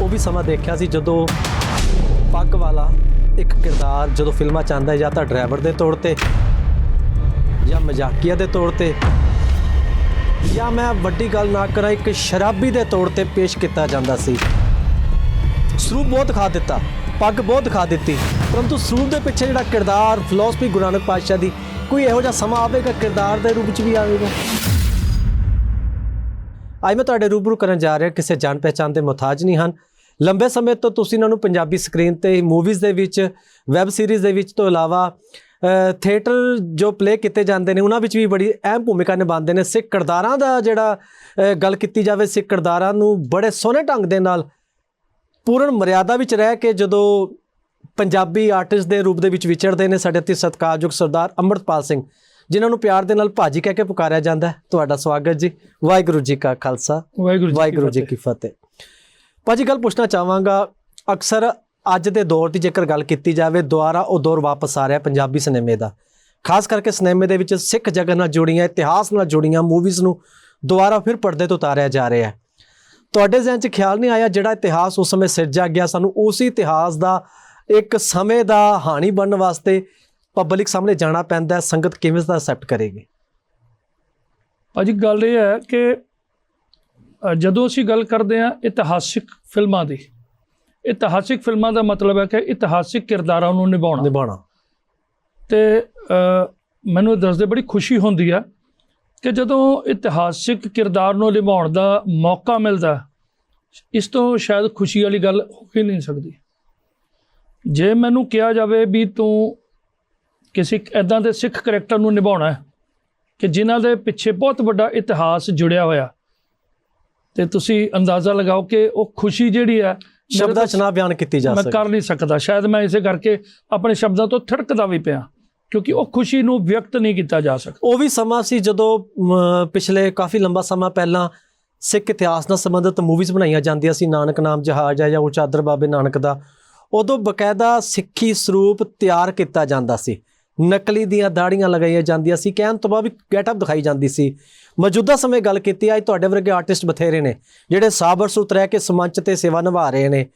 ਉਹ ਵੀ ਸਮਾਂ ਦੇਖਿਆ ਸੀ ਜਦੋਂ ਪੱਗ ਵਾਲਾ ਇੱਕ ਕਿਰਦਾਰ ਜਦੋਂ ਫਿਲਮਾਂ ਚ ਆਉਂਦਾ ਜਾਂ ਤਾਂ ਡਰਾਈਵਰ ਦੇ ਤੌਰ ਤੇ ਜਾਂ ਮਜ਼ਾਕੀਆ ਦੇ ਤੌਰ ਤੇ ਜਾਂ ਮੈਂ ਵੱਡੀ ਗੱਲ ਨਾ ਕਰਾਂ, ਇੱਕ ਸ਼ਰਾਬੀ ਦੇ ਤੌਰ ਤੇ ਪੇਸ਼ ਕੀਤਾ ਜਾਂਦਾ ਸੀ। ਸਰੂਪ ਬਹੁਤ ਖਾ ਦਿੱਤਾ, ਪੱਗ ਬਹੁਤ ਖਾ ਦਿੱਤੀ, ਪਰੰਤੂ ਸਰੂਪ ਦੇ ਪਿੱਛੇ ਜਿਹੜਾ ਕਿਰਦਾਰ ਫਿਲਾਸਫੀ ਗੁਰੂ ਨਾਨਕ ਪਾਤਸ਼ਾਹ ਦੀ ਕੋਈ ਇਹੋ ਜਿਹਾ ਸਮਾਂ ਆਵੇਗਾ, ਕਿਰਦਾਰ ਦੇ ਰੂਪ ਵਿੱਚ ਵੀ ਆਵੇਗਾ? ਅੱਜ ਮੈਂ ਤੁਹਾਡੇ ਰੂਬਰੂ ਕਰਨ ਜਾ ਰਿਹਾ ਕਿਸੇ ਜਾਣ ਪਹਿਚਾਣ ਦੇ ਮੁਤਾਜ ਨਹੀਂ ਹਨ। ਲੰਬੇ ਸਮੇਂ ਤੋਂ ਤੁਸੀਂ ਇਹਨਾਂ ਨੂੰ ਪੰਜਾਬੀ ਸਕਰੀਨ ਤੇ ਮੂਵੀਜ਼ ਦੇ ਵਿੱਚ ਵੈਬ ਸੀਰੀਜ਼ ਦੇ ਵਿੱਚ ਤੋਂ ਇਲਾਵਾ ਥੀਏਟਰ ਜੋ ਪਲੇ ਕੀਤੇ ਜਾਂਦੇ ਨੇ, ਉਹਨਾਂ ਵਿੱਚ ਵੀ ਬੜੀ ਅਹਿਮ ਭੂਮਿਕਾ ਨਿਭਾਉਂਦੇ ਨੇ। ਸਿੱਖ ਕਿਰਦਾਰਾਂ ਦਾ ਜਿਹੜਾ ਗੱਲ ਕੀਤੀ ਜਾਵੇ, ਸਿੱਖ ਕਿਰਦਾਰਾਂ ਨੂੰ ਬੜੇ ਸੋਹਣੇ ਢੰਗ ਦੇ ਨਾਲ ਪੂਰਨ ਮਰਿਆਦਾ ਵਿੱਚ ਰਹਿ ਕੇ ਜਦੋਂ ਪੰਜਾਬੀ ਆਰਟਿਸਟ ਦੇ ਰੂਪ ਦੇ ਵਿੱਚ ਵਿਚਰਦੇ ਨੇ, ਸਾਡੇ ਅਤੀ ਸਤਿਕਾਰਯੋਗ ਸਰਦਾਰ ਅੰਮ੍ਰਿਤਪਾਲ ਸਿੰਘ। ਜਿਨ੍ਹਾਂ ਨੂੰ ਪਿਆਰ ਦੇ ਨਾਲ ਭਾਜੀ ਕਹਿ ਕੇ ਪੁਕਾਰਿਆ ਜਾਂਦਾ ਹੈ। ਤੁਹਾਡਾ ਸਵਾਗਤ ਜੀ। ਵਾਹਿਗੁਰੂ ਜੀ ਕਾ ਖਾਲਸਾ। ਵਾਹਿਗੁਰੂ ਜੀ ਕੀ ਫਤਿਹ। ਭਾਜੀ ਗੱਲ ਪੁੱਛਣਾ ਚਾਹਾਂਗਾ ਅਕਸਰ ਅੱਜ ਦੇ ਦੌਰ ਦੀ ਜੇਕਰ ਗੱਲ ਕੀਤੀ ਜਾਵੇ ਦੁਆਰਾ ਉਹ ਦੌਰ ਵਾਪਸ ਆ ਰਿਹਾ ਪੰਜਾਬੀ ਸਿਨੇਮੇ ਦਾ। ਖਾਸ ਕਰਕੇ ਸਿਨੇਮੇ ਦੇ ਵਿੱਚ ਸਿੱਖ ਜਗਤ ਨਾਲ ਜੁੜੀਆਂ ਇਤਿਹਾਸ ਨਾਲ ਜੁੜੀਆਂ ਮੂਵੀਜ਼ ਨੂੰ ਦੁਬਾਰਾ ਫਿਰ ਪਰਦੇ ਤੋਂ ਉਤਾਰਿਆ ਜਾ ਰਿਹਾ ਹੈ। ਤੁਹਾਡੇ ਜ਼ਿਹਨ 'ਚ ਖਿਆਲ ਨਹੀਂ ਆਇਆ ਜਿਹੜਾ ਇਤਿਹਾਸ ਉਸ ਸਮੇਂ ਸਿਰਜਿਆ ਗਿਆ? ਸਾਨੂੰ ਉਸੇ ਇਤਿਹਾਸ ਦਾ ਇੱਕ ਸਮੇਂ ਦਾ ਹਾਣੀ ਬਣਨ ਵਾਸਤੇ ਪਬਲਿਕ ਸਾਹਮਣੇ ਜਾਣਾ ਪੈਂਦਾ ਸੰਗਤ ਕਿਵੇਂ ਦਾ ਅਸੈਪਟ ਕਰੇਗੀ? ਭਾਜੀ ਗੱਲ ਇਹ ਹੈ ਕਿ ਜਦੋਂ ਅਸੀਂ ਗੱਲ ਕਰਦੇ ਹਾਂ ਇਤਿਹਾਸਿਕ ਫਿਲਮਾਂ ਦੀ ਇਤਿਹਾਸਿਕ ਫਿਲਮਾਂ ਦਾ ਮਤਲਬ ਹੈ ਕਿ ਇਤਿਹਾਸਿਕ ਕਿਰਦਾਰਾਂ ਨੂੰ ਨਿਭਾਉਣਾ। ਨਿਭਾਉਣਾ। ਤੇ ਮੈਨੂੰ ਇਹ ਦੱਸਦੇ ਬੜੀ ਖੁਸ਼ੀ ਹੁੰਦੀ ਹੈ ਕਿ ਜਦੋਂ ਇਤਿਹਾਸਿਕ ਕਿਰਦਾਰ ਨੂੰ ਨਿਭਾਉਣ ਦਾ ਮੌਕਾ ਮਿਲਦਾ ਇਸ ਤੋਂ ਸ਼ਾਇਦ ਖੁਸ਼ੀ ਵਾਲੀ ਗੱਲ ਹੋ ਹੀ ਨਹੀਂ ਸਕਦੀ। ਜੇ ਮੈਨੂੰ ਕਿਹਾ ਜਾਵੇ ਵੀ ਤੂੰ ਕਿਸੇ ਐਦਾਂ ਦੇ ਸਿੱਖ ਕਰੈਕਟਰ ਨੂੰ ਨਿਭਾਉਣਾ ਹੈ ਕਿ ਜਿਨ੍ਹਾਂ ਦੇ ਪਿੱਛੇ ਬਹੁਤ ਵੱਡਾ ਇਤਿਹਾਸ ਜੁੜਿਆ ਹੋਇਆ। ਤੇ ਤੁਸੀਂ ਅੰਦਾਜ਼ਾ ਲਗਾਓ ਕਿ ਉਹ ਖੁਸ਼ੀ ਜਿਹੜੀ ਹੈ ਸ਼ਬਦਾਂ 'ਚ ਨਾ ਬਿਆਨ ਕੀਤੀ ਜਾ ਮੈਂ ਸਕਦੀ ਕਰ ਨਹੀਂ ਸਕਦਾ। ਸ਼ਾਇਦ ਮੈਂ ਇਸੇ ਕਰਕੇ ਆਪਣੇ ਸ਼ਬਦਾਂ ਤੋਂ ਥੜਕਦਾ ਵੀ ਪਿਆ ਕਿਉਂਕਿ ਉਹ ਖੁਸ਼ੀ ਨੂੰ ਵਿਅਕਤ ਨਹੀਂ ਕੀਤਾ ਜਾ ਸਕਦਾ। ਉਹ ਵੀ ਸਮਾਂ ਸੀ ਜਦੋਂ ਮ, ਪਿਛਲੇ ਕਾਫੀ ਲੰਬਾ ਸਮਾਂ ਪਹਿਲਾਂ ਸਿੱਖ ਇਤਿਹਾਸ ਨਾਲ ਸੰਬੰਧਿਤ ਮੂਵੀਜ਼ ਬਣਾਈਆਂ ਜਾਂਦੀਆਂ ਸੀ ਨਾਨਕ ਨਾਮ ਜਹਾਜ਼ ਹੈ ਜਾਂ ਉਹ ਚਾਦਰ ਬਾਬੇ ਨਾਨਕ ਦਾ। ਉਦੋਂ ਬਕਾਇਦਾ ਸਿੱਖੀ ਸਰੂਪ ਤਿਆਰ ਕੀਤਾ ਜਾਂਦਾ ਸੀ। ਨਕਲੀ ਦੀਆਂ ਦਾੜੀਆਂ ਲਗਾਈਆਂ ਜਾਂਦੀਆਂ ਸੀ। ਕਹਿਣ ਤੋਂ ਬਾਅਦ ਵੀ ਗੈਟਅਪ ਦਿਖਾਈ ਜਾਂਦੀ ਸੀ। ਮੌਜੂਦਾ ਸਮੇਂ ਗੱਲ ਕੀਤੀ ਅੱਜ ਤੁਹਾਡੇ ਵਰਗੇ ਆਰਟਿਸਟ ਬਥੇਰੇ ਨੇ, ਜਿਹੜੇ ਸਾਬਰ ਸੁਤ ਰਹਿ ਕੇ ਸਮੰਚ ਤੇ ਸੇਵਾ ਨਿਭਾ ਰਹੇ ਨੇ।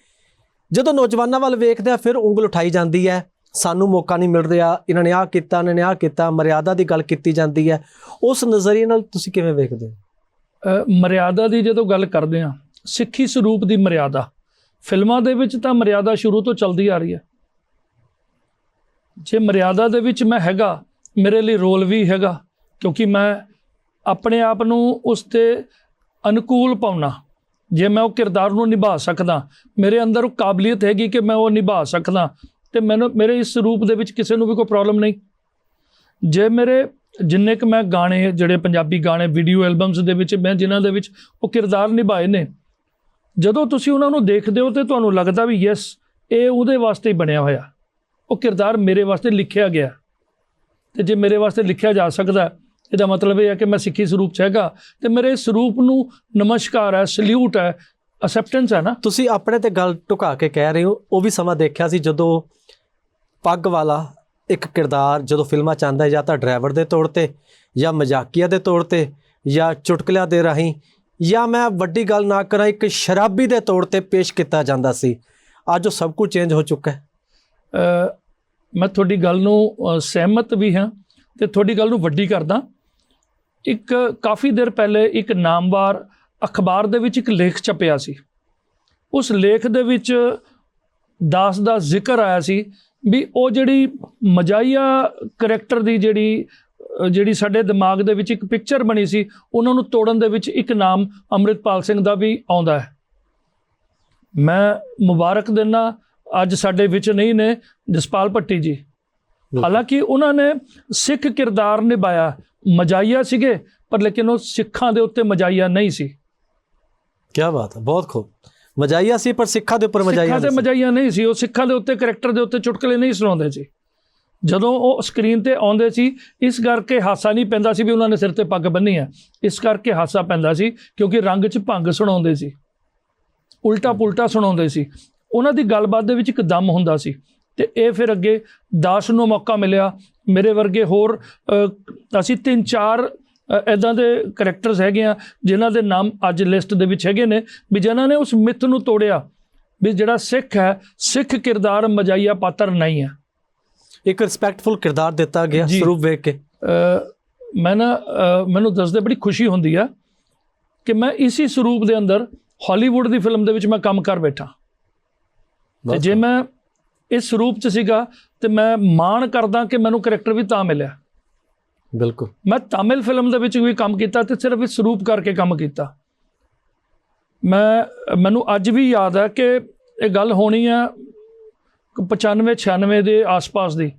ਜਦੋਂ ਨੌਜਵਾਨਾਂ ਵੱਲ ਵੇਖਦੇ ਆ, ਫਿਰ ਉਂਗਲ ਉਠਾਈ ਜਾਂਦੀ ਹੈ। ਸਾਨੂੰ ਮੌਕਾ ਨਹੀਂ ਮਿਲ ਰਿਹਾ। ਇਹਨਾਂ ਨੇ ਆਹ ਕੀਤਾ, ਇਹਨਾਂ ਨੇ ਆਹ ਕੀਤਾ, ਮਰਿਆਦਾ ਦੀ ਗੱਲ ਕੀਤੀ ਜਾਂਦੀ ਹੈ। ਉਸ ਨਜ਼ਰੀਏ ਨਾਲ ਤੁਸੀਂ ਕਿਵੇਂ ਵੇਖਦੇ ਹੋ? ਮਰਿਆਦਾ ਦੀ ਜਦੋਂ ਗੱਲ ਕਰਦੇ ਹਾਂ, ਸਿੱਖੀ ਸਰੂਪ ਦੀ ਮਰਿਆਦਾ। ਫਿਲਮਾਂ ਦੇ ਵਿੱਚ ਤਾਂ ਮਰਿਆਦਾ ਸ਼ੁਰੂ ਤੋਂ ਚੱਲਦੀ ਆ ਰਹੀ ਹੈ। ਜੇ ਮਰਿਆਦਾ ਦੇ ਵਿੱਚ ਮੈਂ ਹੈਗਾ, ਮੇਰੇ ਲਈ ਰੋਲ ਵੀ ਹੈਗਾ, ਕਿਉਂਕਿ ਮੈਂ ਆਪਣੇ ਆਪ ਨੂੰ ਉਸ ਤੇ ਅਨੁਕੂਲ ਪਾਉਣਾ। ਜੇ ਮੈਂ ਉਹ ਕਿਰਦਾਰ ਨੂੰ ਨਿਭਾ ਸਕਦਾ, ਮੇਰੇ ਅੰਦਰ ਉਹ ਕਾਬਲੀਅਤ ਹੈਗੀ ਕਿ ਮੈਂ ਉਹ ਨਿਭਾ ਸਕਦਾ, ਤੇ ਮੈਨੂੰ, ਮੇਰੇ ਇਸ ਰੂਪ ਦੇ ਵਿੱਚ ਕਿਸੇ ਨੂੰ ਵੀ ਕੋਈ ਪ੍ਰੋਬਲਮ ਨਹੀਂ। ਜੇ ਮੇਰੇ ਜਿੰਨੇ ਕ ਮੈਂ ਗਾਣੇ, ਜਿਹੜੇ ਪੰਜਾਬੀ ਗਾਣੇ, ਵੀਡੀਓ ਐਲਬਮਸ ਦੇ ਵਿੱਚ ਮੈਂ ਜਿਨ੍ਹਾਂ ਦੇ ਵਿੱਚ ਉਹ ਕਿਰਦਾਰ ਨਿਭਾਏ ਨੇ, ਜਦੋਂ ਤੁਸੀਂ ਉਹਨਾਂ ਨੂੰ ਦੇਖਦੇ ਹੋ ਤੇ ਤੁਹਾਨੂੰ ਲੱਗਦਾ ਵੀ ਯੈਸ ਇਹ ਉਹਦੇ ਵਾਸਤੇ ਹੀ ਬਣਿਆ ਹੋਇਆ। ਉਹ ਕਿਰਦਾਰ ਮੇਰੇ ਵਾਸਤੇ ਲਿਖਿਆ ਗਿਆ। ਤੇ ਜੇ ਮੇਰੇ ਵਾਸਤੇ ਲਿਖਿਆ ਜਾ ਸਕਦਾ ਇਹਦਾ ਮਤਲਬ ਇਹ ਹੈ ਕਿ ਮੈਂ ਸਿੱਖੀ ਸਰੂਪ ਚ ਹੈਗਾ। ਤੇ ਮੇਰੇ ਸਰੂਪ ਨੂੰ ਨਮਸਕਾਰ ਹੈ ਸਲੂਟ ਹੈ ਅਸੈਪਟੈਂਸ ਹੈ ਨਾ। ਤੁਸੀਂ ਆਪਣੇ ਤੇ ਗੱਲ ਟੁਕਾ ਕੇ ਕਹਿ ਰਹੇ ਹੋ ਉਹ ਵੀ ਸਮਾਂ ਦੇਖਿਆ ਸੀ ਜਦੋਂ ਪੱਗ ਵਾਲਾ ਇੱਕ ਕਿਰਦਾਰ ਜਦੋਂ ਫਿਲਮਾਂ ਚ ਆਉਂਦਾ ਹੈ ਜਾਂ ਤਾਂ ਡਰਾਈਵਰ ਦੇ ਤੌਰ ਤੇ ਜਾਂ ਮਜ਼ਾਕੀਆ ਦੇ ਤੌਰ ਤੇ ਜਾਂ ਚੁਟਕਲਿਆਂ ਦੇ ਰਾਹੀਂ ਜਾਂ ਮੈਂ ਵੱਡੀ ਗੱਲ ਨਾ ਕਰਾਂ ਇੱਕ ਸ਼ਰਾਬੀ ਦੇ ਤੌਰ ਤੇ ਪੇਸ਼ ਕੀਤਾ ਜਾਂਦਾ ਸੀ। ਅੱਜ ਉਹ ਸਭ ਕੁਝ ਚੇਂਜ ਹੋ ਚੁੱਕਾ ਹੈ। ਮੈਂ ਤੁਹਾਡੀ ਗੱਲ ਨੂੰ ਸਹਿਮਤ ਵੀ ਹਾਂ ਤੇ ਤੁਹਾਡੀ ਗੱਲ ਨੂੰ ਵੱਡੀ ਕਰਦਾ। ਇੱਕ ਕਾਫੀ ਦੇਰ ਪਹਿਲੇ ਇੱਕ ਨਾਮਵਾਰ ਅਖਬਾਰ ਦੇ ਵਿੱਚ ਇੱਕ ਲੇਖ ਛਪਿਆ ਸੀ। ਉਸ ਲੇਖ ਦੇ ਵਿੱਚ ਦਾਸ ਦਾ ਜ਼ਿਕਰ ਆਇਆ ਸੀ ਵੀ ਉਹ ਜਿਹੜੀ ਮਜਾਈਆ ਕਰੈਕਟਰ ਦੀ ਜਿਹੜੀ ਜਿਹੜੀ ਸਾਡੇ ਦਿਮਾਗ ਦੇ ਵਿੱਚ ਇੱਕ ਪਿਕਚਰ ਬਣੀ ਸੀ, ਉਹਨਾਂ ਨੂੰ ਤੋੜਨ ਦੇ ਵਿੱਚ ਇੱਕ ਨਾਮ ਅੰਮ੍ਰਿਤਪਾਲ ਸਿੰਘ ਦਾ ਵੀ ਆਉਂਦਾ ਹੈ। ਮੈਂ ਮੁਬਾਰਕ ਦਿੰਦਾ ਅੱਜ ਸਾਡੇ ਵਿੱਚ ਨਹੀਂ ਨੇ ਜਸਪਾਲ ਭੱਟੀ ਜੀ। ਹਾਲਾਂਕਿ ਉਹਨਾਂ ਨੇ ਸਿੱਖ ਕਿਰਦਾਰ ਨਿਭਾਇਆ। ਮਜਾਈਆ ਸੀਗੇ ਪਰ ਲੇਕਿਨ ਉਹ ਸਿੱਖਾਂ ਦੇ ਉੱਤੇ ਮਜਾਈਆ ਨਹੀਂ ਸੀ। ਕੀ ਬਾਤ ਹੈ ਬਹੁਤ ਖੂਬ। ਮਜਾਈਆ ਸੀ ਪਰ ਸਿੱਖਾਂ ਦੇ ਉੱਪਰ ਮਜਾਈਆ ਸਿੱਖਾਂ ਸੀ। ਮਜਾਈਆ ਨਹੀਂ ਸੀ ਉਹ ਸਿੱਖਾਂ ਦੇ ਉੱਤੇ ਕਰੈਕਟਰ ਦੇ ਉੱਤੇ ਚੁਟਕਲੇ ਨਹੀਂ ਸੁਣਾਉਂਦੇ ਸੀ। ਜਦੋਂ ਉਹ ਸਕਰੀਨ ਤੇ ਆਉਂਦੇ ਸੀ ਇਸ ਕਰਕੇ ਹਾਸਾ ਨਹੀਂ ਪੈਂਦਾ ਸੀ ਵੀ ਉਹਨਾਂ ਨੇ ਸਿਰ ਤੇ ਪੱਗ ਬੰਨੀ ਹੈ। ਇਸ ਕਰਕੇ ਹਾਸਾ ਪੈਂਦਾ ਸੀ ਕਿਉਂਕਿ ਰੰਗ 'ਚ ਭੰਗ ਸੁਣਾਉਂਦੇ ਸੀ। ਉਲਟਾ ਪੁਲਟਾ ਸੁਣਾਉਂਦੇ ਸੀ। ਉਹਨਾਂ ਦੀ ਗੱਲਬਾਤ ਦੇ ਵਿੱਚ ਇੱਕ ਦਮ ਹੁੰਦਾ ਸੀ ਤੇ ਇਹ ਫਿਰ ਅੱਗੇ ਦਾਸ ਨੂੰ ਮੌਕਾ ਮਿਲਿਆ। ਮੇਰੇ ਵਰਗੇ ਹੋਰ ਅਸੀਂ ਤਿੰਨ ਚਾਰ ਐਦਾਂ ਦੇ ਕਰੈਕਟਰਸ ਹੈਗੇ ਆ ਜਿਨ੍ਹਾਂ ਦੇ ਨਾਮ ਅੱਜ ਲਿਸਟ ਦੇ ਵਿੱਚ ਹੈਗੇ ਨੇ ਵੀ ਜਿਨ੍ਹਾਂ ਨੇ ਉਸ ਮਿੱਥ ਨੂੰ ਤੋੜਿਆ ਵੀ ਜਿਹੜਾ ਸਿੱਖ ਹੈ ਸਿੱਖ ਕਿਰਦਾਰ ਮਜਾਈਆ ਪਾਤਰ ਨਹੀਂ ਹੈ। ਇੱਕ ਰਿਸਪੈਕਟਫੁਲ ਕਿਰਦਾਰ ਦਿੱਤਾ ਗਿਆ। ਸਰੂਪ ਵੇਖ ਕੇ। ਮੈਂ ਨਾ ਮੈਨੂੰ ਦੱਸਦੇ ਬੜੀ ਖੁਸ਼ੀ ਹੁੰਦੀ ਆ ਕਿ ਮੈਂ ਇਸੀ ਸਰੂਪ ਦੇ ਅੰਦਰ ਹਾਲੀਵੁੱਡ ਦੀ ਫਿਲਮ ਦੇ ਵਿੱਚ ਮੈਂ ਕੰਮ ਕਰ ਬੈਠਾ। ਤੇ। ਜੇ ਮੈਂ ਇਸ ਸਰੂਪ 'ਚ ਸੀਗਾ ਤੇ ਮੈਂ ਮਾਣ ਕਰਦਾ ਕਿ ਮੈਨੂੰ ਕਰੈਕਟਰ ਵੀ ਤਾਂ ਮਿਲਿਆ। ਬਿਲਕੁਲ। ਮੈਂ ਤਾਮਿਲ ਫਿਲਮ ਦੇ ਵਿੱਚ ਵੀ ਕੰਮ ਕੀਤਾ ਤੇ ਸਿਰਫ ਇਸ ਸਰੂਪ ਕਰਕੇ ਕੰਮ ਕੀਤਾ। ਮੈਂ ਮੈਨੂੰ ਅੱਜ ਵੀ ਯਾਦ ਹੈ ਕਿ ਇਹ ਗੱਲ ਹੋਣੀ ਹੈ 95 96 ਦੇ ਆਸ-ਪਾਸ ਦੀ।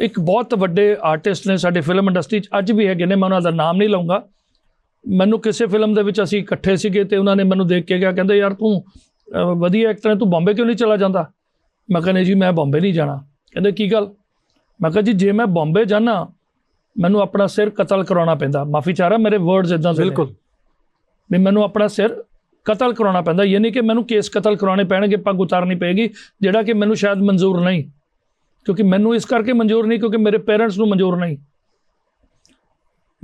ਇੱਕ ਬਹੁਤ ਵੱਡੇ ਆਰਟਿਸਟ ਨੇ ਸਾਡੇ ਫਿਲਮ ਇੰਡਸਟਰੀ 'ਚ ਅੱਜ ਵੀ ਹੈਗੇ ਨੇ ਮੈਂ ਉਹਨਾਂ ਦਾ ਨਾਮ ਨਹੀਂ ਲਵਾਂਗਾ ਮੈਨੂੰ ਕਿਸੇ ਫਿਲਮ ਦੇ ਵਿੱਚ ਅਸੀਂ ਇਕੱਠੇ ਸੀਗੇ ਤੇ ਉਹਨਾਂ ਨੇ ਮੈਨੂੰ ਦੇਖ ਕੇ ਕਿਹਾ ਕਹਿੰਦੇ ਯਾਰ ਤੂੰ ਵਧੀਆ ਐਕਟਰ ਹੈ ਤੂੰ ਬੰਬੇ ਕਿਉਂ ਨਹੀਂ ਚਲਾ ਜਾਂਦਾ? ਮੈਂ ਕਹਿੰਦਾ ਜੀ ਮੈਂ ਬੰਬੇ ਨਹੀਂ ਜਾਣਾ। ਕਹਿੰਦੇ ਕੀ ਗੱਲ? ਮੈਂ ਕਿਹਾ ਜੀ ਜੇ ਮੈਂ ਬੰਬੇ ਜਾਣਾ ਮੈਨੂੰ ਆਪਣਾ ਸਿਰ ਕਤਲ ਕਰਾਉਣਾ ਪੈਂਦਾ। ਮਾਫੀ ਚਾਹ ਰਿਹਾ ਮੇਰੇ ਵਰਡਸ ਇਦਾਂ ਦੇ। ਬਿਲਕੁਲ। ਵੀ ਮੈਨੂੰ ਆਪਣਾ ਸਿਰ ਕਤਲ ਕਰਾਉਣਾ ਪੈਂਦਾ। ਨਹੀਂ ਕਿ ਮੈਨੂੰ ਕੇਸ ਕਤਲ ਕਰਾਉਣੇ ਪੈਣਗੇ ਪੱਗ ਉਤਾਰਨੀ ਪਏਗੀ ਜਿਹੜਾ ਕਿ ਮੈਨੂੰ ਸ਼ਾਇਦ ਮਨਜ਼ੂਰ ਨਹੀਂ। ਕਿਉਂਕਿ ਮੈਨੂੰ ਇਸ ਕਰਕੇ ਮਨਜ਼ੂਰ ਨਹੀਂ ਕਿਉਂਕਿ ਮੇਰੇ ਪੇਰੈਂਟਸ ਨੂੰ ਮਨਜ਼ੂਰ ਨਹੀਂ।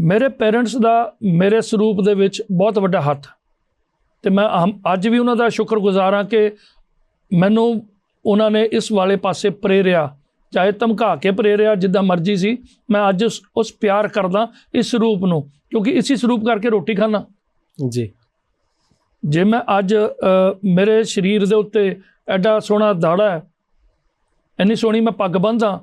ਮੇਰੇ ਪੇਰੈਂਟਸ ਦਾ ਮੇਰੇ ਸਰੂਪ ਦੇ ਵਿੱਚ ਬਹੁਤ ਵੱਡਾ ਹੱਥ। ਤੇ ਮੈਂ ਅੱਜ ਵੀ ਉਹਨਾਂ ਦਾ ਸ਼ੁਕਰਗੁਜ਼ਾਰ ਹਾਂ ਕਿ ਮੈਨੂੰ ਉਹਨਾਂ ਨੇ ਇਸ ਵਾਲੇ ਪਾਸੇ ਪ੍ਰੇਰਿਆ ਚਾਹੇ ਧਮਕਾ ਕੇ ਪ੍ਰੇਰਿਆ ਜਿੱਦਾਂ ਮਰਜ਼ੀ ਸੀ ਮੈਂ ਅੱਜ ਉਸ ਪਿਆਰ ਕਰਦਾ ਇਸ ਸਰੂਪ ਨੂੰ ਕਿਉਂਕਿ ਇਸੇ ਸਰੂਪ ਕਰਕੇ ਰੋਟੀ ਖਾਣਾ ਜੀ। ਜੇ ਮੈਂ ਅੱਜ ਮੇਰੇ ਸਰੀਰ ਦੇ ਉੱਤੇ ਐਡਾ ਸੋਹਣਾ ਦਾੜਾ ਹੈ ਇੰਨੀ ਸੋਹਣੀ ਮੈਂ ਪੱਗ ਬੰਨ੍ਹਦਾ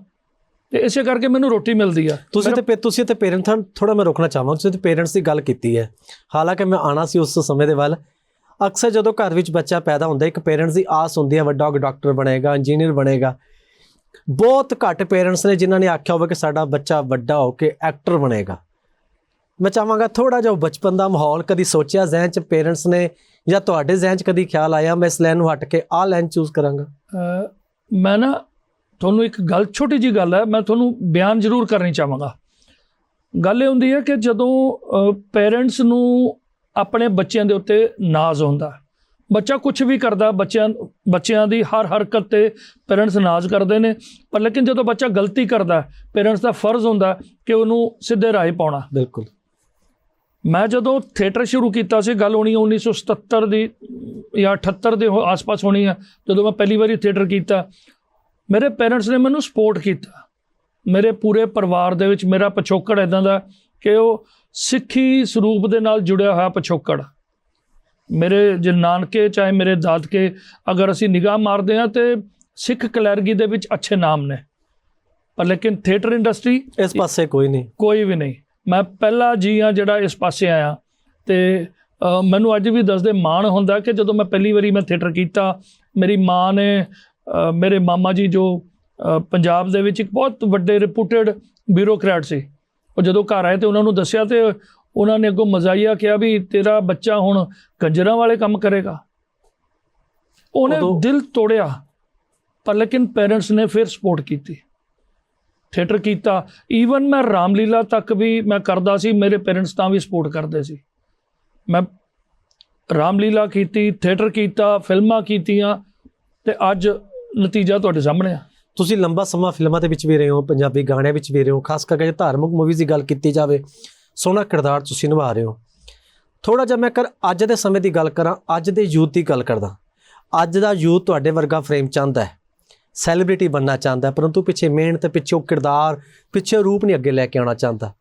ਤੇ ਇਸੇ ਕਰਕੇ ਮੈਨੂੰ ਰੋਟੀ ਮਿਲਦੀ ਆ। ਤੁਸੀਂ ਤੇ ਤੁਸੀਂ ਤੇ ਪੇਰੈਂਟਸ ਥੋੜਾ ਮੈਂ ਰੋਕਣਾ ਚਾਹਾਂਗਾ ਤੁਸੀਂ ਤੇ ਪੇਰੈਂਟਸ ਦੀ ਗੱਲ ਕੀਤੀ ਹੈ। ਹਾਲਾਂਕਿ ਮੈਂ ਆਣਾ ਸੀ ਉਸ ਸਮੇਂ ਦੇ ਵੱਲ ਅਕਸਰ ਜਦੋਂ ਘਰ ਵਿੱਚ ਬੱਚਾ ਪੈਦਾ ਹੁੰਦਾ, ਇੱਕ ਪੇਰੈਂਟਸ ਦੀ ਆਸ ਹੁੰਦੀ ਹੈ, ਵੱਡਾ ਡਾਕਟਰ ਬਣੇਗਾ ਇੰਜੀਨੀਅਰ ਬਣੇਗਾ। ਬਹੁਤ ਘੱਟ ਪੇਰੈਂਟਸ ਨੇ ਜਿਨ੍ਹਾਂ ਨੇ ਆਖਿਆ ਹੋਵੇ ਕਿ ਸਾਡਾ ਬੱਚਾ ਵੱਡਾ ਹੋ ਕੇ ਐਕਟਰ ਬਣੇਗਾ। ਮੈਂ ਚਾਹਾਂਗਾ ਥੋੜਾ ਜਿਹਾ ਉਹ ਬਚਪਨ ਦਾ ਮਾਹੌਲ ਕਦੀ ਸੋਚਿਆ, ਜ਼ਿਹਨ ਚ ਪੇਰੈਂਟਸ ਨੇ ਜਾਂ ਤੁਹਾਡੇ ਜ਼ਿਹਨ ਚ ਕਦੀ ਖਿਆਲ ਆਇਆ? ਮੈਂ ਇਸ ਲਾਈਨ ਨੂੰ ਹਟ ਕੇ ਆਹ ਲਾਈਨ ਚੂਜ਼ ਕਰਾਂਗਾ। ਮੈਂ ਨਾ ਤੁਹਾਨੂੰ ਇੱਕ ਗੱਲ, ਛੋਟੀ ਜੀ ਗੱਲ ਹੈ, ਮੈਂ ਤੁਹਾਨੂੰ ਬਿਆਨ ਜ਼ਰੂਰ ਕਰਨੀ ਚਾਹਾਂਗਾ। ਗੱਲ ਇਹ ਹੁੰਦੀ ਹੈ ਕਿ ਜਦੋਂ ਪੇਰੈਂਟਸ ਨੂੰ ਆਪਣੇ ਬੱਚਿਆਂ ਦੇ ਉੱਤੇ ਨਾਜ਼ ਹੁੰਦਾ। ਬੱਚਾ ਕੁਝ ਵੀ ਕਰਦਾ ਬੱਚਿਆਂ ਬੱਚਿਆਂ ਦੀ ਹਰ ਹਰਕਤ ਤੇ ਪੇਰੈਂਟਸ ਨਾਜ਼ ਕਰਦੇ ਨੇ ਪਰ ਲੇਕਿਨ ਜਦੋਂ ਬੱਚਾ ਗਲਤੀ ਕਰਦਾ ਪੇਰੈਂਟਸ ਦਾ ਫਰਜ਼ ਹੁੰਦਾ ਕਿ ਉਹਨੂੰ ਸਿੱਧੇ ਰਾਹ ਪਾਉਣਾ। ਬਿਲਕੁਲ। ਮੈਂ ਜਦੋਂ ਥੀਏਟਰ ਸ਼ੁਰੂ ਕੀਤਾ ਸੀ ਗੱਲ ਹੋਣੀ 1977 ਦੀ ਜਾਂ 78 ਦੇ ਆਸ-ਪਾਸ ਹੋਣੀ ਹੈ ਜਦੋਂ ਮੈਂ ਪਹਿਲੀ ਵਾਰੀ ਥੀਏਟਰ ਕੀਤਾ ਮੇਰੇ ਪੇਰੈਂਟਸ ਨੇ ਮੈਨੂੰ ਸਪੋਰਟ ਕੀਤਾ। ਮੇਰੇ ਪੂਰੇ ਪਰਿਵਾਰ ਦੇ ਵਿੱਚ ਮੇਰਾ ਪਿਛੋਕੜ ਇਦਾਂ ਦਾ ਕਿ ਉਹ ਸਿੱਖੀ ਸਰੂਪ ਦੇ ਨਾਲ ਜੁੜਿਆ ਹੋਇਆ ਪਿਛੋਕੜ। ਮੇਰੇ ਜੇ ਨਾਨਕੇ ਚਾਹੇ ਮੇਰੇ ਦਾਦਕੇ ਅਗਰ ਅਸੀਂ ਨਿਗਾਹ ਮਾਰਦੇ ਹਾਂ ਤੇ ਸਿੱਖ ਕਲੈਰਗੀ ਦੇ ਵਿੱਚ ਅੱਛੇ ਨਾਮ ਨੇ। ਪਰ ਲੇਕਿਨ ਥੀਏਟਰ ਇੰਡਸਟਰੀ ਇਸ ਪਾਸੇ ਕੋਈ ਨਹੀਂ। ਕੋਈ ਵੀ ਨਹੀਂ। ਮੈਂ ਪਹਿਲਾ ਜੀ ਆ ਜਿਹੜਾ ਇਸ ਪਾਸੇ ਆਇਆ ਤੇ ਮੈਨੂੰ ਅੱਜ ਵੀ ਦੱਸਦੇ ਮਾਣ ਹੁੰਦਾ ਕਿ ਜਦੋਂ ਮੈਂ ਪਹਿਲੀ ਵਾਰੀ ਮੈਂ ਥੀਏਟਰ ਕੀਤਾ ਮੇਰੀ ਮਾਂ ਨੇ ਮੇਰੇ ਮਾਮਾ ਜੀ ਜੋ ਪੰਜਾਬ ਦੇ ਵਿੱਚ ਇੱਕ ਬਹੁਤ ਵੱਡੇ ਰਿਪੂਟਡ ਬਿਊਰੋਕਰੈਟ ਸੀ। ਉਹ ਜਦੋਂ ਘਰ ਆਏ ਤੇ ਉਹਨਾਂ ਨੂੰ ਦੱਸਿਆ ਤੇ ਉਹਨਾਂ ਨੇ ਅੱਗੋਂ ਮਜ਼ਾਈਆ ਕਿਹਾ ਵੀ ਤੇਰਾ ਬੱਚਾ ਹੁਣ ਕੰਜਰਾਂ ਵਾਲੇ ਕੰਮ ਕਰੇਗਾ। ਉਹਨੇ ਦਿਲ ਤੋੜਿਆ ਪਰ ਲੇਕਿਨ ਪੇਰੈਂਟਸ ਨੇ ਫਿਰ ਸਪੋਰਟ ਕੀਤੀ। ਥੀਏਟਰ ਕੀਤਾ। ਈਵਨ ਮੈਂ ਰਾਮਲੀਲਾ ਤੱਕ ਵੀ ਮੈਂ ਕਰਦਾ ਸੀ ਮੇਰੇ ਪੇਰੈਂਟਸ ਤਾਂ ਵੀ ਸਪੋਰਟ ਕਰਦੇ ਸੀ। ਮੈਂ ਰਾਮਲੀਲਾ ਕੀਤੀ ਥੀਏਟਰ ਕੀਤਾ ਫਿਲਮਾਂ ਕੀਤੀਆਂ ਤੇ ਅੱਜ ਨਤੀਜਾ ਤੁਹਾਡੇ ਸਾਹਮਣੇ ਆ। ਤੁਸੀਂ ਲੰਬਾ ਸਮਾਂ ਫਿਲਮਾਂ ਦੇ ਵਿੱਚ ਵੀ ਰਹੇ ਹੋ ਪੰਜਾਬੀ ਗਾਣਿਆਂ ਵਿੱਚ ਵੀ ਰਹੇ ਹੋ ਖਾਸ ਕਰਕੇ ਜੇ ਧਾਰਮਿਕ ਮੂਵੀਜ਼ ਦੀ ਗੱਲ ਕੀਤੀ ਜਾਵੇ ਸੋਹਣਾ ਕਿਰਦਾਰ ਤੁਸੀਂ ਨਿਭਾ ਰਹੇ ਹੋ। ਥੋੜਾ ਜਿਹਾ ਮੈਂ ਕਰ ਅੱਜ ਦੇ ਸਮੇਂ ਦੀ ਗੱਲ ਕਰਾਂ ਅੱਜ ਦੇ ਯੂਥ ਦੀ ਗੱਲ ਕਰਦਾ। ਅੱਜ ਦਾ ਯੂਥ ਤੁਹਾਡੇ ਵਰਗਾ ਫਰੇਮ ਚਾਹੁੰਦਾ ਹੈ ਸੈਲੀਬ੍ਰਿਟੀ ਬਣਨਾ ਚਾਹੁੰਦਾ ਪਰੰਤੂ ਪਿੱਛੇ ਮਿਹਨਤ ਪਿੱਛੇ ਕਿਰਦਾਰ ਪਿੱਛੇ ਰੂਪ ਨਹੀਂ ਅੱਗੇ ਲੈ ਕੇ ਆਉਣਾ ਚਾਹੁੰਦਾ।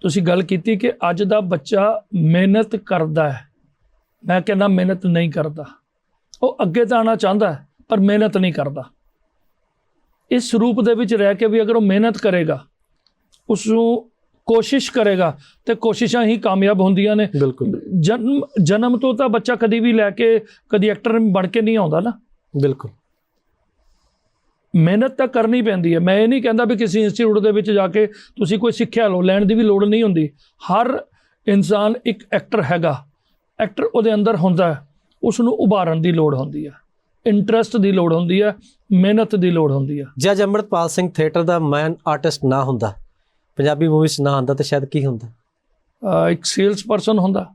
ਤੁਸੀਂ ਗੱਲ ਕੀਤੀ ਕਿ ਅੱਜ ਦਾ ਬੱਚਾ ਮਿਹਨਤ ਕਰਦਾ ਹੈ। ਮੈਂ ਕਹਿੰਦਾ ਮਿਹਨਤ ਨਹੀਂ ਕਰਦਾ। ਉਹ ਅੱਗੇ ਤਾਂ ਆਉਣਾ ਚਾਹੁੰਦਾ ਹੈ, ਪਰ ਮਿਹਨਤ ਨਹੀਂ ਕਰਦਾ। ਇਸ ਰੂਪ ਦੇ ਵਿੱਚ ਰਹਿ ਕੇ ਵੀ ਅਗਰ ਉਹ ਮਿਹਨਤ ਕਰੇਗਾ ਉਸ ਨੂੰ ਕੋਸ਼ਿਸ਼ ਕਰੇਗਾ ਤੇ ਕੋਸ਼ਿਸ਼ਾਂ ਹੀ ਕਾਮਯਾਬ ਹੁੰਦੀਆਂ ਨੇ। ਬਿਲਕੁਲ। ਜਨਮ ਜਨਮ ਤੋਂ ਤਾਂ ਬੱਚਾ ਕਦੀ ਵੀ ਲੈ ਕੇ ਕਦੀ ਐਕਟਰ ਬਣ ਕੇ ਨਹੀਂ ਆਉਂਦਾ ਨਾ। ਬਿਲਕੁਲ। ਮਿਹਨਤ ਤਾਂ ਕਰਨੀ ਪੈਂਦੀ ਹੈ। ਮੈਂ ਇਹ ਨਹੀਂ ਕਹਿੰਦਾ ਵੀ ਕਿਸੇ ਇੰਸਟੀਚਿਊਟ ਦੇ ਵਿੱਚ ਜਾ ਕੇ ਤੁਸੀਂ ਕੋਈ ਸਿੱਖਿਆ ਲਓ ਲੈਣ ਦੀ ਵੀ ਲੋੜ ਨਹੀਂ ਹੁੰਦੀ। ਹਰ ਇਨਸਾਨ ਇੱਕ ਐਕਟਰ ਹੈਗਾ। ਐਕਟਰ ਉਹਦੇ ਅੰਦਰ ਹੁੰਦਾ ਉਸ ਨੂੰ ਉਭਾਰਨ ਦੀ ਲੋੜ ਹੁੰਦੀ ਹੈ। ਇੰਟਰਸਟ ਦੀ ਲੋੜ ਹੁੰਦੀ ਹੈ ਮਿਹਨਤ ਦੀ ਲੋੜ ਹੁੰਦੀ ਹੈ ਜੇ ਅੱਜ ਅੰਮ੍ਰਿਤਪਾਲ ਸਿੰਘ ਥੀਏਟਰ ਦਾ ਮੈਨ ਆਰਟਿਸਟ ਨਾ ਹੁੰਦਾ ਪੰਜਾਬੀ ਮੂਵੀਜ਼ ਨਾ ਹੁੰਦਾ ਤਾਂ ਸ਼ਾਇਦ ਕੀ ਹੁੰਦਾ? ਇੱਕ ਸੇਲਸ ਪਰਸਨ ਹੁੰਦਾ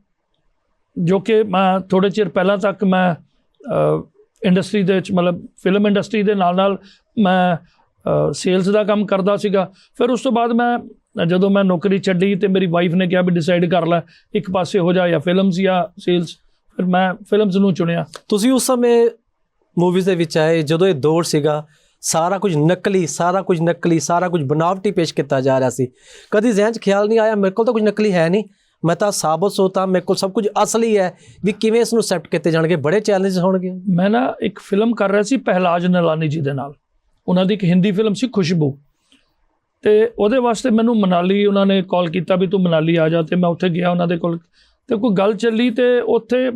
ਜੋ ਕਿ ਮੈਂ ਥੋੜੇ ਚਿਰ ਪਹਿਲਾਂ ਤੱਕ ਮੈਂ ਇੰਡਸਟਰੀ ਦੇ ਵਿੱਚ ਮਤਲਬ ਫਿਲਮ ਇੰਡਸਟਰੀ ਦੇ ਨਾਲ ਨਾਲ ਮੈਂ ਸੇਲਸ ਦਾ ਕੰਮ ਕਰਦਾ ਸੀਗਾ। ਫਿਰ ਉਸ ਤੋਂ ਬਾਅਦ ਮੈਂ ਜਦੋਂ ਮੈਂ ਨੌਕਰੀ ਛੱਡੀ ਤੇ ਮੇਰੀ ਵਾਈਫ ਨੇ ਕਿਹਾ ਵੀ ਡਿਸਾਈਡ ਕਰ ਲੈ ਇੱਕ ਪਾਸੇ ਹੋ ਜਾ ਜਾਂ ਫਿਲਮਸ ਜਾਂ ਸੇਲਸ ਫਿਰ ਮੈਂ ਫਿਲਮਸ ਨੂੰ ਚੁਣਿਆ। ਤੁਸੀਂ ਉਸ ਸਮੇਂ ਮੂਵੀਜ਼ ਦੇ ਵਿੱਚ ਆਏ, ਜਦੋਂ ਇਹ ਦੌਰ ਸੀਗਾ, ਸਾਰਾ ਕੁਝ ਨਕਲੀ, ਸਾਰਾ ਕੁਝ ਨਕਲੀ, ਸਾਰਾ ਕੁਝ ਬਨਾਵਟੀ ਪੇਸ਼ ਕੀਤਾ ਜਾ ਰਿਹਾ ਸੀ। ਕਦੀ ਜ਼ਿਹਨ 'ਚ ਖਿਆਲ ਨਹੀਂ ਆਇਆ, ਮੇਰੇ ਕੋਲ ਤਾਂ ਕੁਝ ਨਕਲੀ ਹੈ ਨਹੀਂ। ਮੈਂ ਤਾਂ ਸਾਬਤ ਸੋਤਾ ਮੇਰੇ ਕੋਲ ਸਭ ਕੁਝ ਅਸਲੀ ਹੈ ਵੀ ਕਿਵੇਂ ਇਸ ਨੂੰ ਐਕਸੈਪਟ ਕੀਤੇ ਜਾਣਗੇ, ਬੜੇ ਚੈਲੰਜ ਹੋਣਗੇ। ਮੈਂ ਨਾ ਇੱਕ ਫਿਲਮ ਕਰ ਰਿਹਾ ਸੀ ਪਹਿਲਾਜ ਨਲਾਨੀ ਜੀ ਦੇ ਨਾਲ। ਉਹਨਾਂ ਦੀ ਇੱਕ ਹਿੰਦੀ ਫਿਲਮ ਸੀ ਖੁਸ਼ਬੂ। ਤੇ ਉਹਦੇ ਵਾਸਤੇ ਮੈਨੂੰ ਮਨਾਲੀ, ਉਹਨਾਂ ਨੇ ਕਾਲ ਕੀਤਾ ਵੀ ਤੂੰ ਮਨਾਲੀ ਆ ਜਾ ਤੇ ਮੈਂ ਉੱਥੇ ਗਿਆ ਉਹਨਾਂ ਦੇ ਕੋਲ। ਤੇ ਕੋਈ ਗੱਲ ਚੱਲੀ ਤੇ ਉੱਥੇ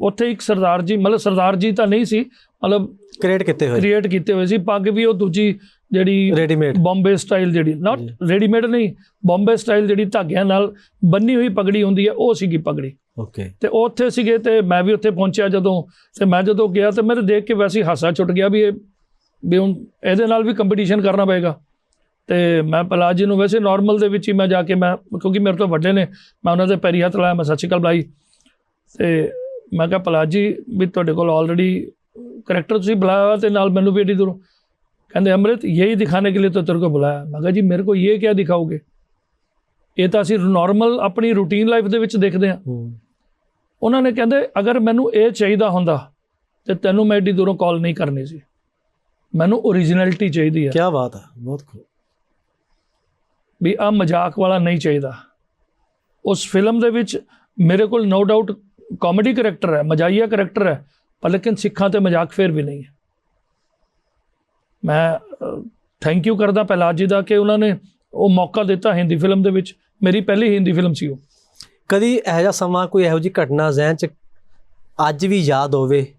ਉੱਥੇ ਇੱਕ ਸਰਦਾਰ ਜੀ ਮਤਲਬ ਸਰਦਾਰ ਜੀ ਤਾਂ ਨਹੀਂ ਸੀ ਮਤਲਬ ਕ੍ਰੀਏਟ ਕੀਤੇ ਹੋਏ ਕ੍ਰੀਏਟ ਕੀਤੇ ਹੋਏ ਸੀ ਪੱਗ ਵੀ ਉਹ ਦੂਜੀ ਜਿਹੜੀ ਰੈਡੀਮੇਡ ਬੰਬੇ ਸਟਾਈਲ ਜਿਹੜੀ ਨਾਟ ਰੈਡੀਮੇਡ ਨਹੀਂ ਬੰਬੇ ਸਟਾਈਲ ਜਿਹੜੀ ਧਾਗਿਆਂ ਨਾਲ ਬੰਨੀ ਹੋਈ ਪਗੜੀ ਹੁੰਦੀ ਹੈ ਉਹ ਸੀਗੀ ਪਗੜੀ। ਓਕੇ ਤੇ ਉੱਥੇ ਸੀਗੇ ਤੇ ਮੈਂ ਵੀ ਉੱਥੇ ਪਹੁੰਚਿਆ ਜਦੋਂ ਤੇ ਮੈਂ ਜਦੋਂ ਗਿਆ ਤੇ ਮੇਰੇ ਦੇਖ ਕੇ ਵੈਸੇ ਹਾਸਾ ਛੁੱਟ ਗਿਆ ਵੀ ਇਹ ਵੀ ਹੁਣ ਇਹਦੇ ਨਾਲ ਵੀ ਕੰਪੀਟੀਸ਼ਨ ਕਰਨਾ ਪਏਗਾ। ਤੇ ਮੈਂ ਪਲਾਜ ਜੀ ਨੂੰ ਵੈਸੇ ਨਾਰਮਲ ਦੇ ਵਿੱਚ ਹੀ ਮੈਂ ਜਾ ਕੇ ਮੈਂ ਕਿਉਂਕਿ ਮੇਰੇ ਤੋਂ ਵੱਡੇ ਨੇ ਮੈਂ ਉਹਨਾਂ ਦੇ ਪੈਰੀ ਹੱਥ ਲਾਇਆ ਮੈਂ ਸ਼੍ਰੀ ਅਕਾਲ ਬੁਲਾਈ। ਤੇ ਮੈਂ ਕਿਹਾ ਪਲਾਜ ਜੀ ਵੀ ਤੁਹਾਡੇ ਕੋਲ ਆਲਰੇਡੀ ਕਰੈਕਟਰ ਤੁਸੀਂ ਬੁਲਾਇਆ ਤੇ ਨਾਲ ਮੈਨੂੰ ਵੀ ਐਡੀ ਦੂਰੋਂ। ਕਹਿੰਦੇ ਅਮਰਿਤ ਯਹੀ ਦਿਖਾਣੇ ਕੇ ਲਈ ਤਾਂ ਤੇਰੇ ਕੋ ਬੁਲਾਇਆ। ਮੈਂ ਕਿਹਾ ਜੀ ਮੇਰੇ ਕੋ ਇਹ ਕੀ ਦਿਖਾਓਗੇ? ਇਹ ਤਾਂ ਅਸੀਂ ਨਾਰਮਲ ਆਪਣੀ ਰੂਟੀਨ ਲਾਈਫ ਦੇ ਵਿੱਚ ਦੇਖਦੇ ਆ ਉਹਨਾਂ ਨੇ ਕਹਿੰਦੇ ਅਗਰ ਮੈਨੂੰ ਇਹ ਚਾਹੀਦਾ ਹੁੰਦਾ ਤੇ ਤੈਨੂੰ ਮੈਂ ਏਡੀ ਦੂਰੋਂ ਕਾਲ ਨਹੀਂ ਕਰਨੀ ਸੀ। ਮੈਨੂੰ origignality ਚਾਹੀਦੀ ਹੈ ਕੀ ਬਾਤ ਹੈ ਬਹੁਤ ਖੂਬ। ਵੀ ਆ ਮਜ਼ਾਕ ਵਾਲਾ ਨਹੀਂ ਚਾਹੀਦਾ। ਉਸ ਫਿਲਮ ਦੇ ਵਿੱਚ ਮੇਰੇ ਕੋਲ ਨੋ ਡਾਊਟ ਕਾਮੇਡੀ ਕਰੈਕਟਰ ਹੈ ਮਜ਼ਾਈਆ ਕਰੈਕਟਰ ਹੈ ਪਰ ਲੇਕਿਨ ਸਿੱਖਾਂ ਤੇ ਮਜ਼ਾਕ ਫੇਰ ਵੀ ਨਹੀਂ ਹੈ। ਮੈਂ ਥੈਂਕ ਯੂ ਕਰਦਾ ਪਹਿਲਾਜ ਜੀ ਦਾ ਕਿ ਉਹਨਾਂ ਨੇ ਉਹ ਮੌਕਾ ਦਿੱਤਾ ਹਿੰਦੀ ਫਿਲਮ ਦੇ ਵਿੱਚ। ਮੇਰੀ ਪਹਿਲੀ ਹਿੰਦੀ ਫਿਲਮ ਸੀ ਉਹ। ਕਦੀ ਇਹੋ ਜਿਹਾ ਸਮਾਂ ਕੋਈ ਇਹੋ ਜਿਹੀ ਘਟਨਾ ਜ਼ਿਹਨ 'ਚ ਅੱਜ ਵੀ ਯਾਦ ਹੋਵੇ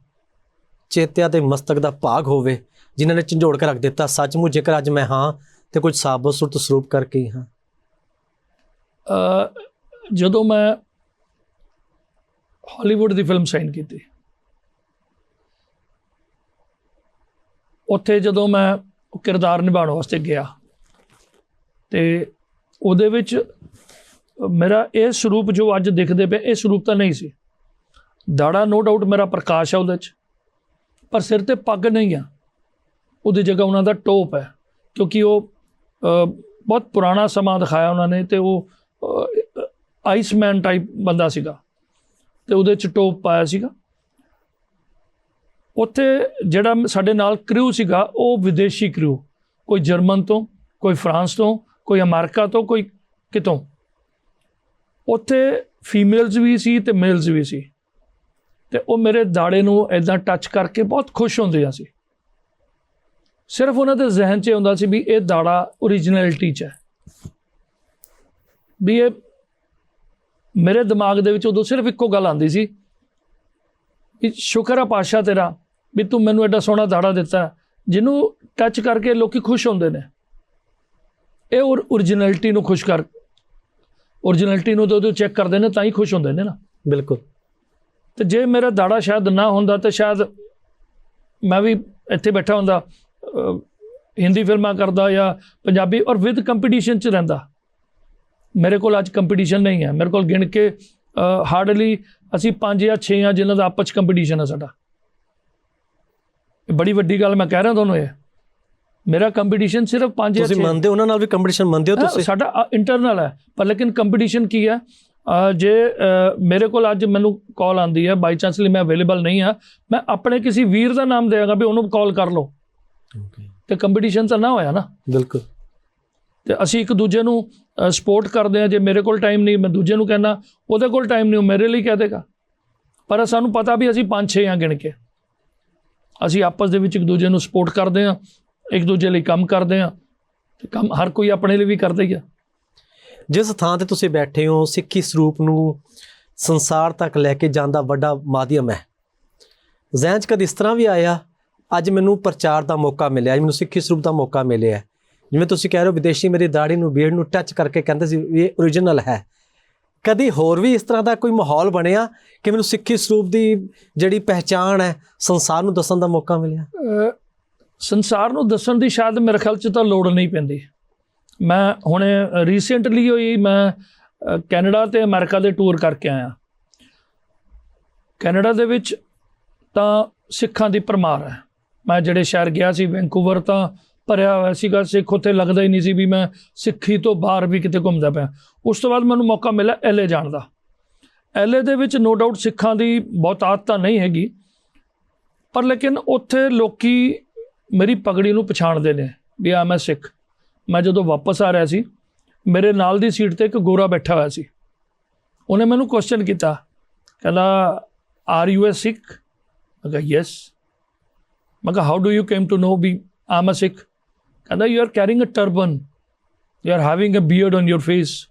ਚੇਤਿਆ ਤੇ ਮਸਤਕ ਦਾ ਭਾਗ ਹੋਵੇ ਜਿਨ੍ਹਾਂ ਨੇ ਝੰਜੋੜ ਕੇ ਰੱਖ ਦਿੱਤਾ ਸੱਚਮੁੱਚ ਜੇਕਰ ਅੱਜ ਮੈਂ ਹਾਂ ਤੇ ਕੁਝ ਸਾਬਤ ਸੁਰਤ ਸਰੂਪ ਕਰਕੇ ਹੀ ਜਦੋਂ ਮੈਂ ਹਾਲੀਵੁੱਡ ਦੀ ਫਿਲਮ ਸਾਈਨ ਕੀਤੀ। ਉੱਥੇ ਜਦੋਂ ਮੈਂ ਉਹ ਕਿਰਦਾਰ ਨਿਭਾਉਣ ਵਾਸਤੇ ਗਿਆ ਤੇ ਉਹਦੇ ਵਿੱਚ ਮੇਰਾ ਇਹ ਸਰੂਪ ਜੋ ਅੱਜ ਦਿਖਦੇ ਪਏ, ਇਹ ਸਰੂਪ ਤਾਂ ਨਹੀਂ ਸੀ। ਦਾੜਾ ਨੋ ਡਾਊਟ ਮੇਰਾ ਪ੍ਰਕਾਸ਼ ਹੈ ਉਹਦੇ 'ਚ, ਪਰ ਸਿਰ ਤੇ ਪੱਗ ਨਹੀਂ ਆ। ਉਹਦੀ ਜਗ੍ਹਾ ਉਹਨਾਂ ਦਾ ਟੋਪ ਹੈ, ਕਿਉਂਕਿ ਉਹ ਬਹੁਤ ਪੁਰਾਣਾ ਸਮਾਂ ਦਿਖਾਇਆ ਉਹਨਾਂ ਨੇ ਤੇ ਉਹ ਆਈਸਮੈਨ ਟਾਈਪ ਬੰਦਾ ਸੀਗਾ। ਤੇ ਉਹਦੇ ਚ ਟੋਪ ਪਾਇਆ ਸੀਗਾ। ਉੱਥੇ ਜਿਹੜਾ ਸਾਡੇ ਨਾਲ ਕ੍ਰਿਊ ਸੀਗਾ, ਉਹ ਵਿਦੇਸ਼ੀ ਕ੍ਰਿਊ ਕੋਈ ਜਰਮਨ ਤੋਂ, ਕੋਈ ਫਰਾਂਸ ਤੋਂ, ਕੋਈ ਅਮਰੀਕਾ ਤੋਂ, ਕੋਈ ਕਿਤੋਂ। ਉੱਥੇ ਫੀਮੇਲਸ ਵੀ ਸੀ ਤੇ ਮੇਲਸ ਵੀ ਸੀ। ਤੇ ਉਹ ਮੇਰੇ ਦਾੜੇ ਨੂੰ ਐਦਾਂ ਟੱਚ ਕਰਕੇ ਬਹੁਤ ਖੁਸ਼ ਹੁੰਦੇ ਸੀ। ਸਿਰਫ ਉਹਨਾਂ ਦੇ ਜ਼ਿਹਨ 'ਚ ਹੁੰਦਾ ਸੀ ਵੀ ਇਹ ਦਾੜਾ ਓਰੀਜਨੈਲਿਟੀ 'ਚ ਹੈ। ਵੀ ਇਹ ਮੇਰੇ ਦਿਮਾਗ ਦੇ ਵਿੱਚ ਉਦੋਂ ਸਿਰਫ ਇੱਕੋ ਗੱਲ ਆਉਂਦੀ ਸੀ ਵੀ ਸ਼ੁਕਰ ਆ ਪਾਸ਼ਾ ਤੇਰਾ ਵੀ ਤੂੰ ਮੈਨੂੰ ਐਡਾ ਸੋਹਣਾ ਦਾੜਾ ਦਿੱਤਾ। ਜਿਹਨੂੰ ਟੱਚ ਕਰਕੇ ਲੋਕੀ ਖੁਸ਼ ਹੁੰਦੇ ਨੇ। ਇਹ ਓਰੀਜਨੈਲਿਟੀ ਨੂੰ ਖੁਸ਼ ਕਰ ਓਰੀਜਨੈਲਿਟੀ ਨੂੰ ਜਦੋਂ ਚੈੱਕ ਕਰਦੇ ਨੇ ਤਾਂ ਹੀ ਖੁਸ਼ ਹੁੰਦੇ ਨੇ ਨਾ। ਬਿਲਕੁਲ। ਤੇ ਜੇ ਮੇਰਾ ਦਾੜਾ ਸ਼ਾਇਦ ਨਾ ਹੁੰਦਾ ਤੇ ਸ਼ਾਇਦ ਮੈਂ ਵੀ ਇੱਥੇ ਬੈਠਾ ਹੁੰਦਾ ਹਿੰਦੀ ਫਿਲਮਾਂ ਕਰਦਾ ਜਾਂ ਪੰਜਾਬੀ ਔਰ ਵਿਦ ਕੰਪੀਟੀਸ਼ਨ ਚ ਰਹਿੰਦਾ। ਮੇਰੇ ਕੋਲ ਅੱਜ ਕੰਪੀਟੀਸ਼ਨ ਨਹੀਂ ਹੈ। ਮੇਰੇ ਕੋਲ ਗਿਣ ਕੇ ਹਾਰਡਲੀ ਅਸੀਂ 5 ਜਾਂ 6 ਆ ਜਿਨ੍ਹਾਂ ਦਾ ਆਪਸ ਚ ਕੰਪੀਟੀਸ਼ਨ ਹੈ ਸਾਡਾ। ਇਹ ਬੜੀ ਵੱਡੀ ਗੱਲ ਮੈਂ ਕਹਿ ਰਿਹਾ ਤੁਹਾਨੂੰ ਇਹ। ਮੇਰਾ ਕੰਪੀਟੀਸ਼ਨ ਸਿਰਫ 5 ਜਾਂ ਤੁਸੀਂ 6 ਮੰਨਦੇ ਉਹਨਾਂ ਨਾਲ ਵੀ ਕੰਪੀਟੀਸ਼ਨ ਮੰਨਦੇ ਹੋ ਤੁਸੀਂ? ਸਾਡਾ ਇੰਟਰਨਲ ਹੈ। ਪਰ ਲੇਕਿਨ ਕੰਪੀਟੀਸ਼ਨ ਕੀ ਹੈ? ਜੇ ਮੇਰੇ ਕੋਲ ਅੱਜ ਮੈਨੂੰ ਕਾਲ ਆਂਦੀ ਹੈ ਬਾਈ ਚਾਂਸ ਲਈ ਮੈਂ ਅਵੇਲੇਬਲ ਨਹੀਂ ਆ ਮੈਂ ਆਪਣੇ ਕਿਸੇ ਵੀਰ ਦਾ ਨਾਮ ਦੇਵਾਂਗਾ ਵੀ ਉਹਨੂੰ ਕਾਲ ਕਰ ਲਓ। ਤੇ ਕੰਪੀਟੀਸ਼ਨ ਤਾਂ ਨਾ ਹੋਇਆ ਨਾ। ਬਿਲਕੁਲ। ਤੇ ਅਸੀਂ ਇੱਕ ਦੂਜੇ ਨੂੰ ਸਪੋਰਟ ਕਰਦੇ ਆ, ਜੇ ਮੇਰੇ ਕੋਲ ਟਾਈਮ ਨਹੀਂ, ਮੈਂ ਦੂਜੇ ਨੂੰ ਕਹਿੰਦਾ ਉਹਦੇ ਕੋਲ ਟਾਈਮ ਨਹੀਂ, ਉਹ ਮੇਰੇ ਲਈ ਕਹਿ ਦੇਗਾ। ਪਰ ਸਾਨੂੰ ਪਤਾ ਵੀ ਅਸੀਂ ਪੰਜ ਛੇ ਆ ਗਿਣ ਕੇ। ਅਸੀਂ ਆਪਸ ਦੇ ਵਿੱਚ ਇੱਕ ਦੂਜੇ ਨੂੰ ਸਪੋਰਟ ਕਰਦੇ ਆ, ਇੱਕ ਦੂਜੇ ਲਈ ਕੰਮ ਕਰਦੇ ਆ, ਤੇ ਕੰਮ ਹਰ ਕੋਈ ਆਪਣੇ ਲਈ ਵੀ ਕਰਦਾ ਹੀ ਆ। ਜਿਸ ਥਾਂ ਤੇ ਤੁਸੀਂ ਬੈਠੇ ਹੋ, ਸਿੱਖੀ ਸਰੂਪ ਨੂੰ ਸੰਸਾਰ ਤੱਕ ਲੈ ਕੇ ਜਾਣ ਦਾ ਵੱਡਾ ਮਾਧਿਅਮ ਹੈ। ਜ਼ਿਹਨ 'ਚ ਕਦੇ ਇਸ ਤਰ੍ਹਾਂ ਵੀ ਆਇਆ, ਅੱਜ ਮੈਨੂੰ ਪ੍ਰਚਾਰ ਦਾ ਮੌਕਾ ਮਿਲਿਆ ਮੈਨੂੰ ਸਿੱਖੀ ਸਰੂਪ ਦਾ ਮੌਕਾ ਮਿਲਿਆ ਜਿਵੇਂ ਤੁਸੀਂ ਕਹਿ ਰਹੇ ਹੋ ਵਿਦੇਸ਼ੀ ਮੇਰੀ ਦਾੜੀ ਨੂੰ ਬੀਅਰਡ ਨੂੰ ਟੱਚ ਕਰਕੇ ਕਹਿੰਦੇ ਸੀ ਵੀ ਇਹ ਓਰੀਜਨਲ ਹੈ। ਕਦੀ ਹੋਰ ਵੀ ਇਸ ਤਰ੍ਹਾਂ ਦਾ ਕੋਈ ਮਾਹੌਲ ਬਣਿਆ ਕਿ ਮੈਨੂੰ ਸਿੱਖੀ ਸਰੂਪ ਦੀ ਜਿਹੜੀ ਪਹਿਚਾਣ ਹੈ, ਸੰਸਾਰ ਨੂੰ ਦੱਸਣ ਦਾ ਮੌਕਾ ਮਿਲਿਆ? ਸੰਸਾਰ ਨੂੰ ਦੱਸਣ ਦੀ ਸ਼ਾਇਦ ਮੇਰੇ ਖਿਆਲ 'ਚ ਤਾਂ ਲੋੜ ਨਹੀਂ ਪੈਂਦੀ। ਮੈਂ ਹੁਣੇ ਰੀਸੈਂਟਲੀ ਹੋਈ ਮੈਂ ਕੈਨੇਡਾ ਤੇ ਅਮਰੀਕਾ ਦੇ ਟੂਰ ਕਰਕੇ ਆਇਆ। ਕੈਨੇਡਾ ਦੇ ਵਿੱਚ ਤਾਂ ਸਿੱਖਾਂ ਦੀ ਪਰਮਾਰ ਹੈ। ਮੈਂ ਜਿਹੜੇ ਸ਼ਹਿਰ ਗਿਆ ਸੀ, ਵੈਂਕੂਵਰ ਤਾਂ ਭਰਿਆ ਹੋਇਆ ਸੀਗਾ, ਸਿੱਖ ਉੱਥੇ ਲੱਗਦਾ ਹੀ ਨਹੀਂ ਸੀ ਵੀ ਮੈਂ ਸਿੱਖੀ ਤੋਂ ਬਾਹਰ ਵੀ ਕਿਤੇ ਘੁੰਮਦਾ ਪਿਆ। ਉਸ ਤੋਂ ਬਾਅਦ ਮੈਨੂੰ ਮੌਕਾ ਮਿਲਿਆ ਐਲਏ ਜਾਣ ਦਾ। ਐਲਏ ਦੇ ਵਿੱਚ ਨੋ ਡਾਊਟ ਸਿੱਖਾਂ ਦੀ ਬਹੁਤਾਤ ਤਾਂ ਨਹੀਂ ਹੈਗੀ, ਪਰ ਲੇਕਿਨ ਉੱਥੇ ਲੋਕੀ ਮੇਰੀ ਪਗੜੀ ਨੂੰ ਪਛਾਣਦੇ ਨੇ ਵੀ ਆ ਮੈਂ ਸਿੱਖ। ਮੈਂ ਜਦੋਂ ਵਾਪਸ ਆ ਰਿਹਾ ਸੀ, ਮੇਰੇ ਨਾਲ ਦੀ ਸੀਟ ਤੇ ਇੱਕ ਗੋਰਾ ਬੈਠਾ ਹੋਇਆ ਸੀ। ਉਹਨੇ ਮੈਨੂੰ ਕੁਐਸਚਨ ਕੀਤਾ, ਕਹਿੰਦਾ ਆਰ ਯੂ ਅ ਸਿੱਖ ਮੈਂ ਕਿਹਾ ਯੈਸ ਮੈਂ ਕਿਹਾ how do you came to know we am a Sikh? ਕਹਿੰਦਾ you are carrying a turban you are having a beard on your face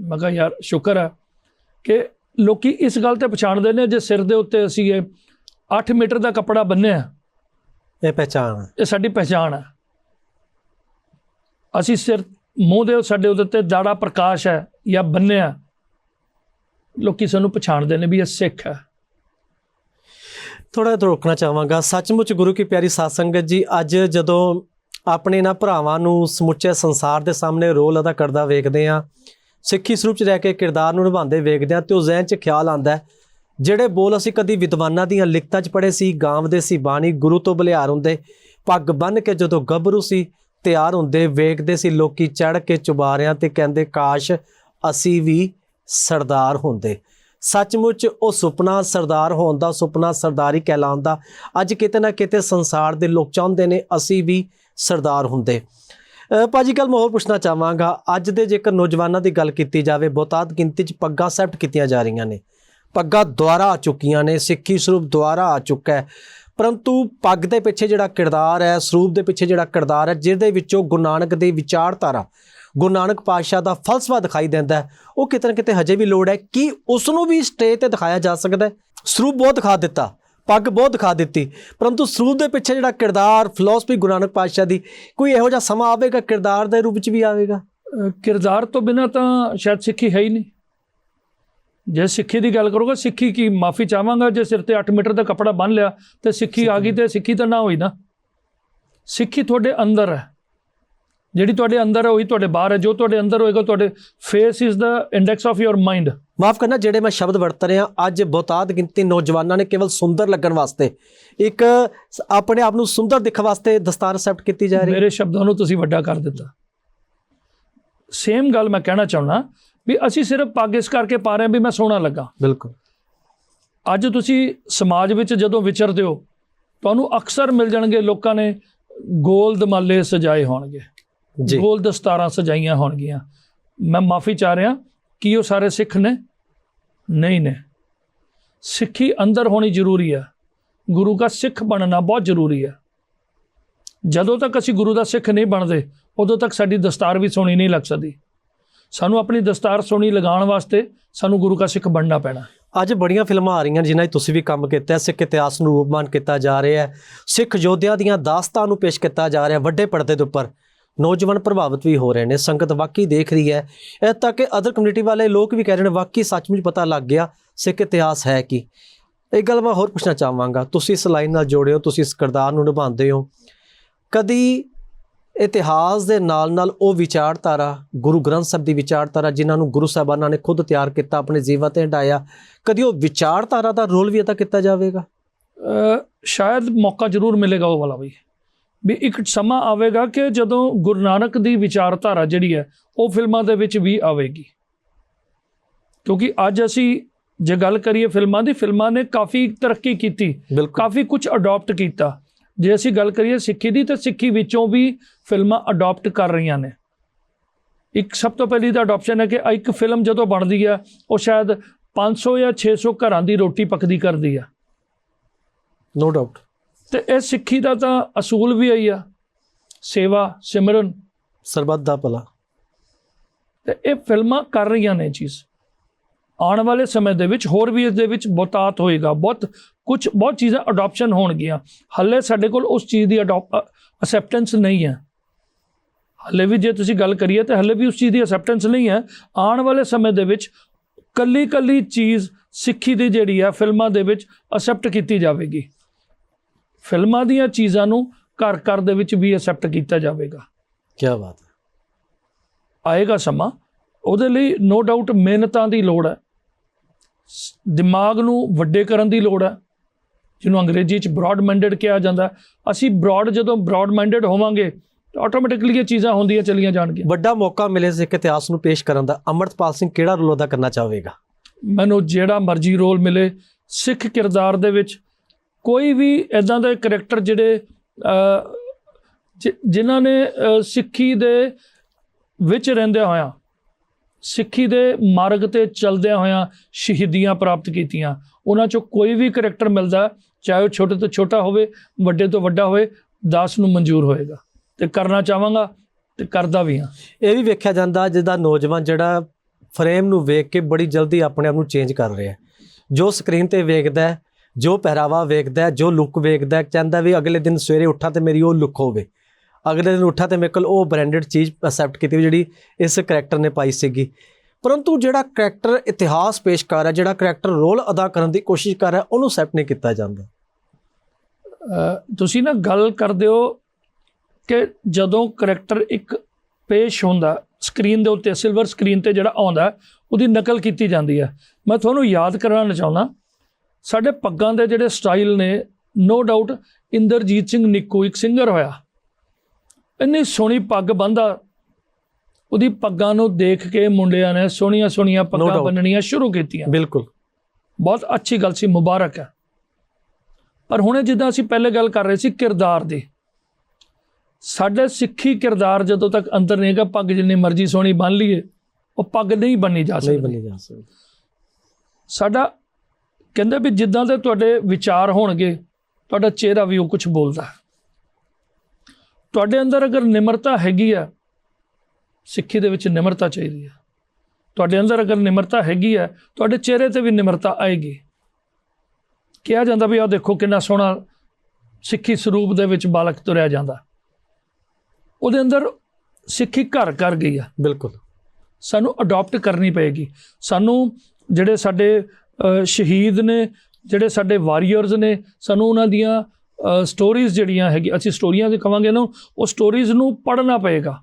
ਮੈਂ ਕਿਹਾ ਯਾਰ ਸ਼ੁਕਰ ਹੈ ਕਿ ਲੋਕੀ ਇਸ ਗੱਲ ਤੇ ਪਛਾਣਦੇ ਨੇ ਜੇ ਸਿਰ ਦੇ ਉੱਤੇ ਅਸੀਂ ਇਹ 8 ਮੀਟਰ ਦਾ ਕੱਪੜਾ ਬੰਨਿਆ ਇਹ ਹੈ। ਇਹ ਸਾਡੀ ਪਛਾਣ ਹੈ। ਅਸੀਂ ਸਿਰ ਮੂੰਹ ਦੇ ਸਾਡੇ ਉਹਦੇ ਤੇ ਦਾੜਾ ਪ੍ਰਕਾਸ਼ ਹੈ ਜਾਂ ਬੰਨਿਆ ਲੋਕੀ ਸਾਨੂੰ ਪਛਾਣਦੇ ਨੇ ਵੀ ਇਹ ਸਿੱਖ ਹੈ। ਥੋੜਾ ਜਿਹਾ ਰੋਕਣਾ ਚਾਹਾਂਗਾ। ਸੱਚਮੁੱਚ ਗੁਰੂ ਕੀ ਪਿਆਰੀ ਸਾਧ ਸੰਗਤ ਜੀ ਅੱਜ ਜਦੋਂ ਆਪਣੇ ਨਾ ਭਰਾਵਾਂ ਨੂੰ ਸਮੁੱਚੇ ਸੰਸਾਰ ਦੇ ਸਾਹਮਣੇ ਰੋਲ ਅਦਾ ਕਰਦਾ ਵੇਖਦੇ ਆ ਸਿੱਖੀ ਸਰੂਪ ਚ ਰਹਿ ਕੇ ਕਿਰਦਾਰ ਨੂੰ ਨਿਭਾਉਂਦੇ ਵੇਖਦੇ ਆ ਤੇ ਉਹ ਜ਼ਿਹਨ ਚ ਖਿਆਲ ਆਂਦਾ ਜਿਹੜੇ ਬੋਲ ਅਸੀਂ ਕਦੀ ਵਿਦਵਾਨਾਂ ਦੀਆਂ ਲਿਖਤਾਂ ਚ ਪੜ੍ਹੇ ਸੀ ਗਾਂਵਦੇ ਸੀ, ਬਾਣੀ ਗੁਰੂ ਤੋਂ ਬਲਿਹਾਰ ਹੁੰਦੇ, ਪੱਗ ਬੰਨ ਕੇ ਜਦੋਂ ਗੱਭਰੂ ਸੀ, ਤਿਆਰ ਹੁੰਦੇ, ਵੇਖਦੇ ਸੀ, ਲੋਕੀ ਚੜ ਕੇ ਚੁਬਾਰਿਆਂ ਤੇ ਕਹਿੰਦੇ, ਕਾਸ਼ ਅਸੀਂ ਵੀ ਸਰਦਾਰ ਹੁੰਦੇ। ਸੱਚਮੁੱਚ ਉਹ ਸੁਪਨਾ ਸਰਦਾਰ ਹੋਣ ਦਾ ਸੁਪਨਾ ਸਰਦਾਰੀ ਕਹਿਲਾਉਂਦਾ। ਅੱਜ ਕਿਤੇ ਨਾ ਕਿਤੇ ਸੰਸਾਰ ਦੇ ਲੋਕ ਚਾਹੁੰਦੇ ਨੇ, ਅਸੀਂ ਵੀ ਸਰਦਾਰ ਹੁੰਦੇ। ਅ, ਭਾਜੀ ਕੱਲ ਮੈਂ ਹੋਰ ਪੁੱਛਣਾ ਚਾਹਾਂਗਾ। ਅੱਜ ਦੇ ਜੇਕਰ ਨੌਜਵਾਨਾਂ ਦੀ ਗੱਲ ਕੀਤੀ ਜਾਵੇ ਬਹੁਤਾਤ ਗਿਣਤੀ 'ਚ ਪੱਗਾਂ ਸੈਫਟ ਕੀਤੀਆਂ ਜਾ ਰਹੀਆਂ ਨੇ। ਪੱਗਾਂ ਦੁਆਰਾ ਆ ਚੁੱਕੀਆਂ ਨੇ ਸਿੱਖੀ ਸਰੂਪ ਦੁਆਰਾ ਆ ਚੁੱਕਾ ਹੈ। ਪਰੰਤੂ ਪੱਗ ਦੇ ਪਿੱਛੇ ਜਿਹੜਾ ਕਿਰਦਾਰ ਹੈ ਸਰੂਪ ਦੇ ਪਿੱਛੇ ਜਿਹੜਾ ਕਿਰਦਾਰ ਹੈ ਜਿਹਦੇ ਵਿੱਚੋਂ ਗੁਰੂ ਨਾਨਕ ਦੀ ਵਿਚਾਰਧਾਰਾ ਗੁਰੂ ਨਾਨਕ ਪਾਤਸ਼ਾਹ ਦਾ ਫਲਸਫਾ ਦਿਖਾਈ ਦਿੰਦਾ ਹੈ ਉਹ ਕਿਤੇ ਨਾ ਕਿਤੇ ਹਜੇ ਵੀ ਲੋੜ ਹੈ ਕਿ ਉਸ ਨੂੰ ਵੀ ਸਟੇਜ ਤੇ ਦਿਖਾਇਆ ਜਾ ਸਕਦਾ ਹੈ। ਸਰੂਪ ਬਹੁਤ ਦਿਖਾ ਦਿੱਤਾ। ਪੱਗ ਬਹੁਤ ਦਿਖਾ ਦਿੱਤੀ। ਪਰੰਤੂ ਸਰੂਪ ਦੇ ਪਿੱਛੇ ਜਿਹੜਾ ਕਿਰਦਾਰ ਫਿਲਾਸਫੀ ਗੁਰੂ ਨਾਨਕ ਪਾਤਸ਼ਾਹ ਦੀ, ਕੋਈ ਇਹੋ ਜਿਹਾ ਸਮਾਂ ਆਵੇਗਾ, ਕਿਰਦਾਰ ਦੇ ਰੂਪ ਵਿੱਚ ਵੀ ਆਵੇਗਾ? ਕਿਰਦਾਰ ਤੋਂ ਬਿਨਾ ਤਾਂ ਸ਼ਾਇਦ ਸਿੱਖੀ ਹੈ ਹੀ ਨਹੀਂ। ਜੇ ਸਿੱਖੀ ਦੀ ਗੱਲ ਕਰੋਗੇ, ਸਿੱਖੀ ਕੀ ਮਾਫੀ ਚਾਹਾਂਗਾ, ਜੇ ਸਿਰ ਤੇ 8 ਮੀਟਰ ਦਾ ਕੱਪੜਾ ਬੰਨ ਲਿਆ, ਤੇ ਸਿੱਖੀ ਆ ਗਈ ਤੇ ਸਿੱਖੀ ਤਾਂ ਨਾ ਹੋਈ ਨਾ। ਸਿੱਖੀ ਤੁਹਾਡੇ ਅੰਦਰ ਹੈ। ਜਿਹੜੀ ਤੁਹਾਡੇ ਅੰਦਰ ਹੈ, ਉਹੀ ਤੁਹਾਡੇ ਬਾਹਰ ਹੈ। ਜੋ ਤੁਹਾਡੇ ਅੰਦਰ ਹੋਏਗਾ, ਤੁਹਾਡੇ face is the index of your mind ਮਾਫ ਕਰਨਾ ਜਿਹੜੇ ਮੈਂ ਸ਼ਬਦ ਵਰਤ ਰਿਹਾ ਅੱਜ ਬਹੁਤਾਤ ਗਿਣਤੀ ਨੌਜਵਾਨਾਂ ਨੇ ਕੇਵਲ ਸੁੰਦਰ ਲੱਗਣ ਵਾਸਤੇ ਇੱਕ ਆਪਣੇ ਆਪ ਨੂੰ ਸੁੰਦਰ ਦਿਖਣ ਵਾਸਤੇ ਦਸਤਾਰ ਅਸੈਪਟ ਕੀਤੀ ਜਾ ਰਹੀ। ਹੈ ਮੇਰੇ ਸ਼ਬਦਾਂ ਨੂੰ ਤੁਸੀਂ ਵੱਡਾ ਕਰ ਦਿੱਤਾ। ਸੇਮ ਗੱਲ ਮੈਂ ਕਹਿਣਾ ਚਾਹੁੰਦਾ ਵੀ ਅਸੀਂ ਸਿਰਫ ਪੱਗ ਇਸ ਕਰਕੇ ਪਾ ਰਹੇ ਹਾਂ ਵੀ ਮੈਂ ਸੋਹਣਾ ਲੱਗਾ। ਬਿਲਕੁਲ। ਅੱਜ ਤੁਸੀਂ ਸਮਾਜ ਵਿੱਚ ਜਦੋਂ ਵਿਚਰਦੇ ਹੋ ਤੁਹਾਨੂੰ ਅਕਸਰ ਮਿਲ ਜਾਣਗੇ ਲੋਕਾਂ ਨੇ ਗੋਲ ਦਮਾਲੇ ਸਜਾਏ ਹੋਣਗੇ। ਜੀ। ਗੋਲ ਦਸਤਾਰਾਂ ਸਜਾਈਆਂ ਹੋਣਗੀਆਂ। ਮੈਂ ਮਾਫੀ ਚਾਹ ਰਿਹਾ ਕੀ ਉਹ ਸਾਰੇ ਸਿੱਖ ਨੇ? ਨਹੀਂ ਨੇ। ਸਿੱਖੀ ਅੰਦਰ ਹੋਣੀ ਜ਼ਰੂਰੀ ਹੈ ਗੁਰੂ ਦਾ ਸਿੱਖ ਬਣਨਾ ਬਹੁਤ ਜ਼ਰੂਰੀ ਹੈ ਜਦੋਂ ਤੱਕ ਅਸੀਂ ਗੁਰੂ ਦਾ ਸਿੱਖ ਨਹੀਂ ਬਣਦੇ, ਉਦੋਂ ਤੱਕ ਸਾਡੀ ਦਸਤਾਰ ਵੀ ਸੋਹਣੀ ਨਹੀਂ ਲੱਗ ਸਕਦੀ। ਸਾਨੂੰ ਆਪਣੀ ਦਸਤਾਰ ਸੋਹਣੀ ਲਗਾਉਣ ਵਾਸਤੇ ਸਾਨੂੰ ਗੁਰੂ ਦਾ ਸਿੱਖ ਬਣਨਾ ਪੈਣਾ। ਅੱਜ ਬੜੀਆਂ ਫਿਲਮਾਂ ਆ ਰਹੀਆਂ ਜਿਨ੍ਹਾਂ 'ਚ ਤੁਸੀਂ ਵੀ ਕੰਮ ਕੀਤਾ ਸਿੱਖ ਇਤਿਹਾਸ ਨੂੰ ਰੂਪਮਾਨ ਕੀਤਾ ਜਾ ਰਿਹਾ ਹੈ। ਸਿੱਖ ਯੋਧਿਆਂ ਦੀਆਂ ਦਾਸਤਾਂ ਨੂੰ ਪੇਸ਼ ਕੀਤਾ ਜਾ ਰਿਹਾ ਵੱਡੇ ਪਰਦੇ ਦੇ ਉੱਪਰ। ਨੌਜਵਾਨ ਪ੍ਰਭਾਵਿਤ ਵੀ ਹੋ ਰਹੇ ਨੇ, ਸੰਗਤ ਵਾਕਈ ਦੇਖ ਰਹੀ ਹੈ। ਇਹ ਤੱਕ ਕਿ ਅਦਰ ਕਮਿਊਨਿਟੀ ਵਾਲੇ ਲੋਕ ਵੀ ਕਹਿ ਰਹੇ ਨੇ, ਵਾਕਈ ਸੱਚਮੁੱਚ ਪਤਾ ਲੱਗ ਗਿਆ ਸਿੱਖ ਇਤਿਹਾਸ ਹੈ ਕੀ। ਇੱਕ ਗੱਲ ਮੈਂ ਹੋਰ ਪੁੱਛਣਾ ਚਾਹਾਂਗਾ, ਤੁਸੀਂ ਇਸ ਲਾਈਨ ਨਾਲ ਜੋੜੇ ਹੋ, ਤੁਸੀਂ ਇਸ ਕਿਰਦਾਰ ਨੂੰ ਨਿਭਾਉਂਦੇ ਹੋ। ਕਦੀ ਇਤਿਹਾਸ ਦੇ ਨਾਲ ਨਾਲ ਉਹ ਵਿਚਾਰਧਾਰਾ, ਗੁਰੂ ਗ੍ਰੰਥ ਸਾਹਿਬ ਦੀ ਵਿਚਾਰਧਾਰਾ, ਜਿਨ੍ਹਾਂ ਨੂੰ ਗੁਰੂ ਸਾਹਿਬਾਨਾਂ ਨੇ ਖੁਦ ਤਿਆਰ ਕੀਤਾ, ਆਪਣੇ ਜੀਵਨ ਤੇ ਹਟਾਇਆ ਕਦੀ ਉਹ ਵਿਚਾਰਧਾਰਾ ਦਾ ਰੋਲ ਵੀ ਅਦਾ ਕੀਤਾ ਜਾਵੇਗਾ? ਸ਼ਾਇਦ ਮੌਕਾ ਜ਼ਰੂਰ ਮਿਲੇਗਾ ਉਹ ਵਾਲਾ ਵੀ। ਵੀ ਇੱਕ ਸਮਾਂ ਆਵੇਗਾ ਕਿ ਜਦੋਂ ਗੁਰੂ ਨਾਨਕ ਦੀ ਵਿਚਾਰਧਾਰਾ ਜਿਹੜੀ ਹੈ ਉਹ ਫਿਲਮਾਂ ਦੇ ਵਿੱਚ ਵੀ ਆਵੇਗੀ। ਕਿਉਂਕਿ ਅੱਜ ਅਸੀਂ ਜੇ ਗੱਲ ਕਰੀਏ ਫਿਲਮਾਂ ਦੀ ਫਿਲਮਾਂ ਨੇ ਕਾਫੀ ਤਰੱਕੀ ਕੀਤੀ ਕਾਫੀ ਕੁਝ ਅਡਾਪਟ ਕੀਤਾ। ਜੇ ਅਸੀਂ ਗੱਲ ਕਰੀਏ ਸਿੱਖੀ ਦੀ ਤਾਂ ਸਿੱਖੀ ਵਿੱਚੋਂ ਵੀ ਫਿਲਮਾਂ ਅਡਾਪਟ ਕਰ ਰਹੀਆਂ ਨੇ। ਇੱਕ ਸਭ ਤੋਂ ਪਹਿਲੀ ਤਾਂ ਅਡਾਪਸ਼ਨ ਹੈ ਕਿ ਇੱਕ ਫਿਲਮ ਜਦੋਂ ਬਣਦੀ ਹੈ ਉਹ ਸ਼ਾਇਦ 500 ਜਾਂ 600 ਘਰਾਂ ਦੀ ਰੋਟੀ ਪੱਕਦੀ ਕਰਦੀ ਆ ਨੋ ਡਾਊਟ ਤੇ ਇਹ ਸਿੱਖੀ ਦਾ ਤਾਂ ਅਸੂਲ ਵੀ ਆਈ ਆ। ਸੇਵਾ ਸਿਮਰਨ। ਸਰਬੱਤ ਦਾ ਭਲਾ। ਤੇ ਇਹ ਫਿਲਮਾਂ ਕਰ ਰਹੀਆਂ ਨੇ ਇਹ ਚੀਜ਼। ਆਉਣ ਵਾਲੇ ਸਮੇਂ ਦੇ ਵਿੱਚ ਹੋਰ ਵੀ ਇਸ ਦੇ ਵਿੱਚ ਬਹੁਤਾਤ ਹੋਏਗਾ। ਬਹੁਤ ਕੁਝ ਬਹੁਤ ਚੀਜ਼ਾਂ ਅਡਾਪਸ਼ਨ ਹੋਣਗੀਆਂ। ਹੱਲੇ ਸਾਡੇ ਕੋਲ ਉਸ ਚੀਜ਼ ਦੀ ਅਸੈਪਟੈਂਸ ਨਹੀਂ ਹੈ। ਹੱਲੇ ਵੀ ਜੇ ਤੁਸੀਂ ਗੱਲ ਕਰੀਏ ਤਾਂ ਹੱਲੇ ਵੀ ਉਸ ਚੀਜ਼ ਦੀ ਅਸੈਪਟੈਂਸ ਨਹੀਂ ਹੈ। ਆਉਣ ਵਾਲੇ ਸਮੇਂ ਦੇ ਵਿੱਚ ਕੱਲੀ ਕੱਲੀ ਚੀਜ਼ ਸਿੱਖੀ ਦੀ ਜਿਹੜੀ ਹੈ ਫਿਲਮਾਂ ਦੇ ਵਿੱਚ ਅਸੈਪਟ ਕੀਤੀ ਜਾਵੇਗੀ। ਫਿਲਮਾਂ ਦੀਆਂ ਚੀਜ਼ਾਂ ਨੂੰ ਘਰ ਘਰ ਦੇ ਵਿੱਚ ਵੀ ਅਸੈਪਟ ਕੀਤਾ ਜਾਵੇਗਾ। ਕੀ ਬਾਤ ਹੈ। ਆਏਗਾ ਸਮਾਂ। ਉਹਦੇ ਲਈ ਨੋ ਡਾਊਟ ਮਿਹਨਤਾਂ ਦੀ ਲੋੜ ਹੈ। ਦਿਮਾਗ ਨੂੰ ਵੱਡੇ ਕਰਨ ਦੀ ਲੋੜ ਹੈ। ਜਿਹਨੂੰ ਅੰਗਰੇਜ਼ੀ ਚ ਬ੍ਰੌਡ ਮਾਈਂਡਡ ਕਿਹਾ ਜਾਂਦਾ। ਅਸੀਂ ਬ੍ਰੌਡ ਜਦੋਂ ਬ੍ਰੌਡ ਮਾਈਂਡਡ ਹੋਵਾਂਗੇ ਤਾਂ ਆਟੋਮੈਟਿਕਲੀ ਇਹ ਚੀਜ਼ਾਂ ਹੁੰਦੀਆਂ ਚਲੀਆਂ ਜਾਣਗੀਆਂ। ਵੱਡਾ ਮੌਕਾ ਮਿਲੇ ਸਿੱਖ ਇਤਿਹਾਸ ਨੂੰ ਪੇਸ਼ ਕਰਨ ਦਾ। ਅਮਰਤਪਾਲ ਸਿੰਘ ਕਿਹੜਾ ਰੋਲ ਅਦਾ ਕਰਨਾ ਚਾਹੇਗਾ ਮੈਨੂੰ ਜਿਹੜਾ ਮਰਜ਼ੀ ਰੋਲ ਮਿਲੇ ਸਿੱਖ ਕਿਰਦਾਰ ਦੇ ਵਿੱਚ ਕੋਈ ਵੀ ਇਦਾਂ ਦੇ ਕਰੈਕਟਰ ਜਿਹੜੇ ਅ, ਜਿਨ੍ਹਾਂ ਨੇ ਸਿੱਖੀ ਦੇ ਵਿੱਚ ਰਹਿੰਦਿਆਂ ਹੋਇਆਂ ਸਿੱਖੀ ਦੇ ਮਾਰਗ ਤੇ ਚੱਲਦਿਆਂ ਹੋਇਆਂ ਸ਼ਹੀਦੀਆਂ ਪ੍ਰਾਪਤ ਕੀਤੀਆਂ ਉਹਨਾਂ ਚੋਂ ਕੋਈ ਵੀ ਕਰੈਕਟਰ ਮਿਲਦਾ ਚਾਹੇ ਉਹ ਛੋਟੇ ਤੋਂ ਛੋਟਾ ਹੋਵੇ ਵੱਡੇ ਤੋਂ ਵੱਡਾ ਹੋਵੇ ਦਾਸ ਨੂੰ ਮਨਜ਼ੂਰ ਹੋਏਗਾ। ਤੇ ਕਰਨਾ ਚਾਹਾਂਗਾ ਤੇ ਕਰਦਾ ਵੀ ਹਾਂ। ਇਹ ਵੀ ਵੇਖਿਆ ਜਾਂਦਾ ਜਿਹਦਾ ਨੌਜਵਾਨ ਜਿਹੜਾ ਫਰੇਮ ਨੂੰ ਵੇਖ ਕੇ ਬੜੀ ਜਲਦੀ ਆਪਣੇ ਆਪ ਨੂੰ ਚੇਂਜ ਕਰ ਰਿਹਾ ਜੋ ਸਕਰੀਨ ਤੇ ਵੇਖਦਾ ਹੈ ਜੋ ਪਹਿਰਾਵਾ ਵੇਖਦਾ ਜੋ ਲੁੱਕ ਵੇਖਦਾ ਹੈ ਚਾਹੁੰਦਾ ਵੀ ਅਗਲੇ ਦਿਨ ਸਵੇਰੇ ਉੱਠਾਂ ਤੇ ਮੇਰੀ ਉਹ ਲੁੱਕ ਹੋਵੇ। ਅਗਲੇ ਦਿਨ ਉੱਠਾ ਤੇ ਮੇਰੇ ਕੋਲ ਉਹ ਬ੍ਰਾਂਡਡ ਚੀਜ਼ ਅਸੈਪਟ ਕੀਤੀ ਵੀ ਜਿਹੜੀ ਇਸ ਕਰੈਕਟਰ ਨੇ ਪਾਈ ਸੀਗੀ। ਪਰੰਤੂ ਜਿਹੜਾ ਕਰੈਕਟਰ ਇਤਿਹਾਸ ਪੇਸ਼ ਕਰ ਰਿਹਾ, ਜਿਹੜਾ ਕਰੈਕਟਰ ਰੋਲ ਅਦਾ ਕਰਨ ਦੀ ਕੋਸ਼ਿਸ਼ ਕਰ ਰਿਹਾ, ਉਹਨੂੰ ਅਸੈਪਟ ਨਹੀਂ ਕੀਤਾ ਜਾਂਦਾ। ਤੁਸੀਂ ਨਾ ਗੱਲ ਕਰਦੇ ਹੋ ਕਿ ਜਦੋਂ ਕਰੈਕਟਰ ਇੱਕ ਪੇਸ਼ ਹੁੰਦਾ ਸਕਰੀਨ ਦੇ ਉੱਤੇ ਸਿਲਵਰ ਸਕਰੀਨ ਤੇ ਜਿਹੜਾ ਆਉਂਦਾ, ਉਹਦੀ ਨਕਲ ਕੀਤੀ ਜਾਂਦੀ ਹੈ। ਮੈਂ ਤੁਹਾਨੂੰ ਯਾਦ ਕਰਾਉਣਾ ਚਾਹੁੰਦਾ ਸਾਡੇ ਪੱਗਾਂ ਦੇ ਜਿਹੜੇ ਸਟਾਈਲ ਨੇ ਨੋ ਡਾਊਟ ਇੰਦਰਜੀਤ ਸਿੰਘ ਨਿੱਕੂ ਇੱਕ ਸਿੰਗਰ ਹੋਇਆ। ਇੰਨੀ ਸੋਹਣੀ ਪੱਗ ਬੰਦਾ ਉਹਦੀ ਪੱਗਾਂ ਨੂੰ ਦੇਖ ਕੇ ਮੁੰਡਿਆਂ ਨੇ ਸੋਹਣੀਆਂ ਸੋਹਣੀਆਂ ਪੱਗਾਂ. ਬੰਨਣੀਆਂ ਸ਼ੁਰੂ ਕੀਤੀਆਂ। ਬਿਲਕੁਲ। ਬਹੁਤ ਅੱਛੀ ਗੱਲ ਸੀ ਮੁਬਾਰਕ ਹੈ। ਪਰ ਹੁਣੇ ਜਿੱਦਾਂ ਅਸੀਂ ਪਹਿਲੇ ਗੱਲ ਕਰ ਰਹੇ ਸੀ ਕਿਰਦਾਰ ਦੀ। ਸਾਡੇ ਸਿੱਖੀ ਕਿਰਦਾਰ ਜਦੋਂ ਤੱਕ ਅੰਦਰ ਨਹੀਂ ਹੈਗਾ ਪੱਗ ਜਿੰਨੀ ਮਰਜ਼ੀ ਸੋਹਣੀ ਬੰਨ ਲਈਏ ਉਹ ਪੱਗ ਨਹੀਂ ਬੰਨੀ ਜਾ ਨਹੀਂ ਸਕਦੀ। ਬੰਨੀ ਜਾ ਸਕਦੀ। ਸਾਡਾ ਕਹਿੰਦੇ ਵੀ ਜਿੱਦਾਂ ਦੇ ਤੁਹਾਡੇ ਵਿਚਾਰ ਹੋਣਗੇ ਤੁਹਾਡਾ ਚਿਹਰਾ ਵੀ ਉਹ ਕੁਝ ਬੋਲਦਾ। ਹੈ ਤੁਹਾਡੇ ਅੰਦਰ ਅਗਰ ਨਿਮਰਤਾ ਹੈਗੀ ਆ ਸਿੱਖੀ ਦੇ ਵਿੱਚ ਨਿਮਰਤਾ ਚਾਹੀਦੀ ਹੈ ਤੁਹਾਡੇ ਅੰਦਰ ਅਗਰ ਨਿਮਰਤਾ ਹੈਗੀ ਹੈ ਤੁਹਾਡੇ ਚਿਹਰੇ ਤੇ ਵੀ ਨਿਮਰਤਾ ਆਏਗੀ। ਕਿਹਾ ਜਾਂਦਾ ਵੀ ਆਹ ਦੇਖੋ ਕਿੰਨਾ ਸੋਹਣਾ ਸਿੱਖੀ ਸਰੂਪ ਦੇ ਵਿੱਚ ਬਾਲਕ ਤੁਰਿਆ ਜਾਂਦਾ। ਉਹਦੇ ਅੰਦਰ ਸਿੱਖੀ ਘਰ ਕਰ ਗਈ ਆ। ਬਿਲਕੁਲ। ਸਾਨੂੰ ਅਡਾਪਟ ਕਰਨੀ ਪਏਗੀ। ਸਾਨੂੰ ਜਿਹੜੇ ਸਾਡੇ ਸ਼ਹੀਦ ਨੇ, ਜਿਹੜੇ ਸਾਡੇ ਵਾਰੀਅਰਸ ਨੇ, ਸਾਨੂੰ ਉਹਨਾਂ ਦੀਆਂ ਸਟੋਰੀਜ਼ ਜਿਹੜੀਆਂ ਹੈਗੀ ਅਸੀਂ ਸਟੋਰੀਆਂ ਦੇ ਕਵਾਂਗੇ ਨਾ, ਉਹ ਸਟੋਰੀਜ਼ ਨੂੰ ਪੜ੍ਹਨਾ ਪਏਗਾ।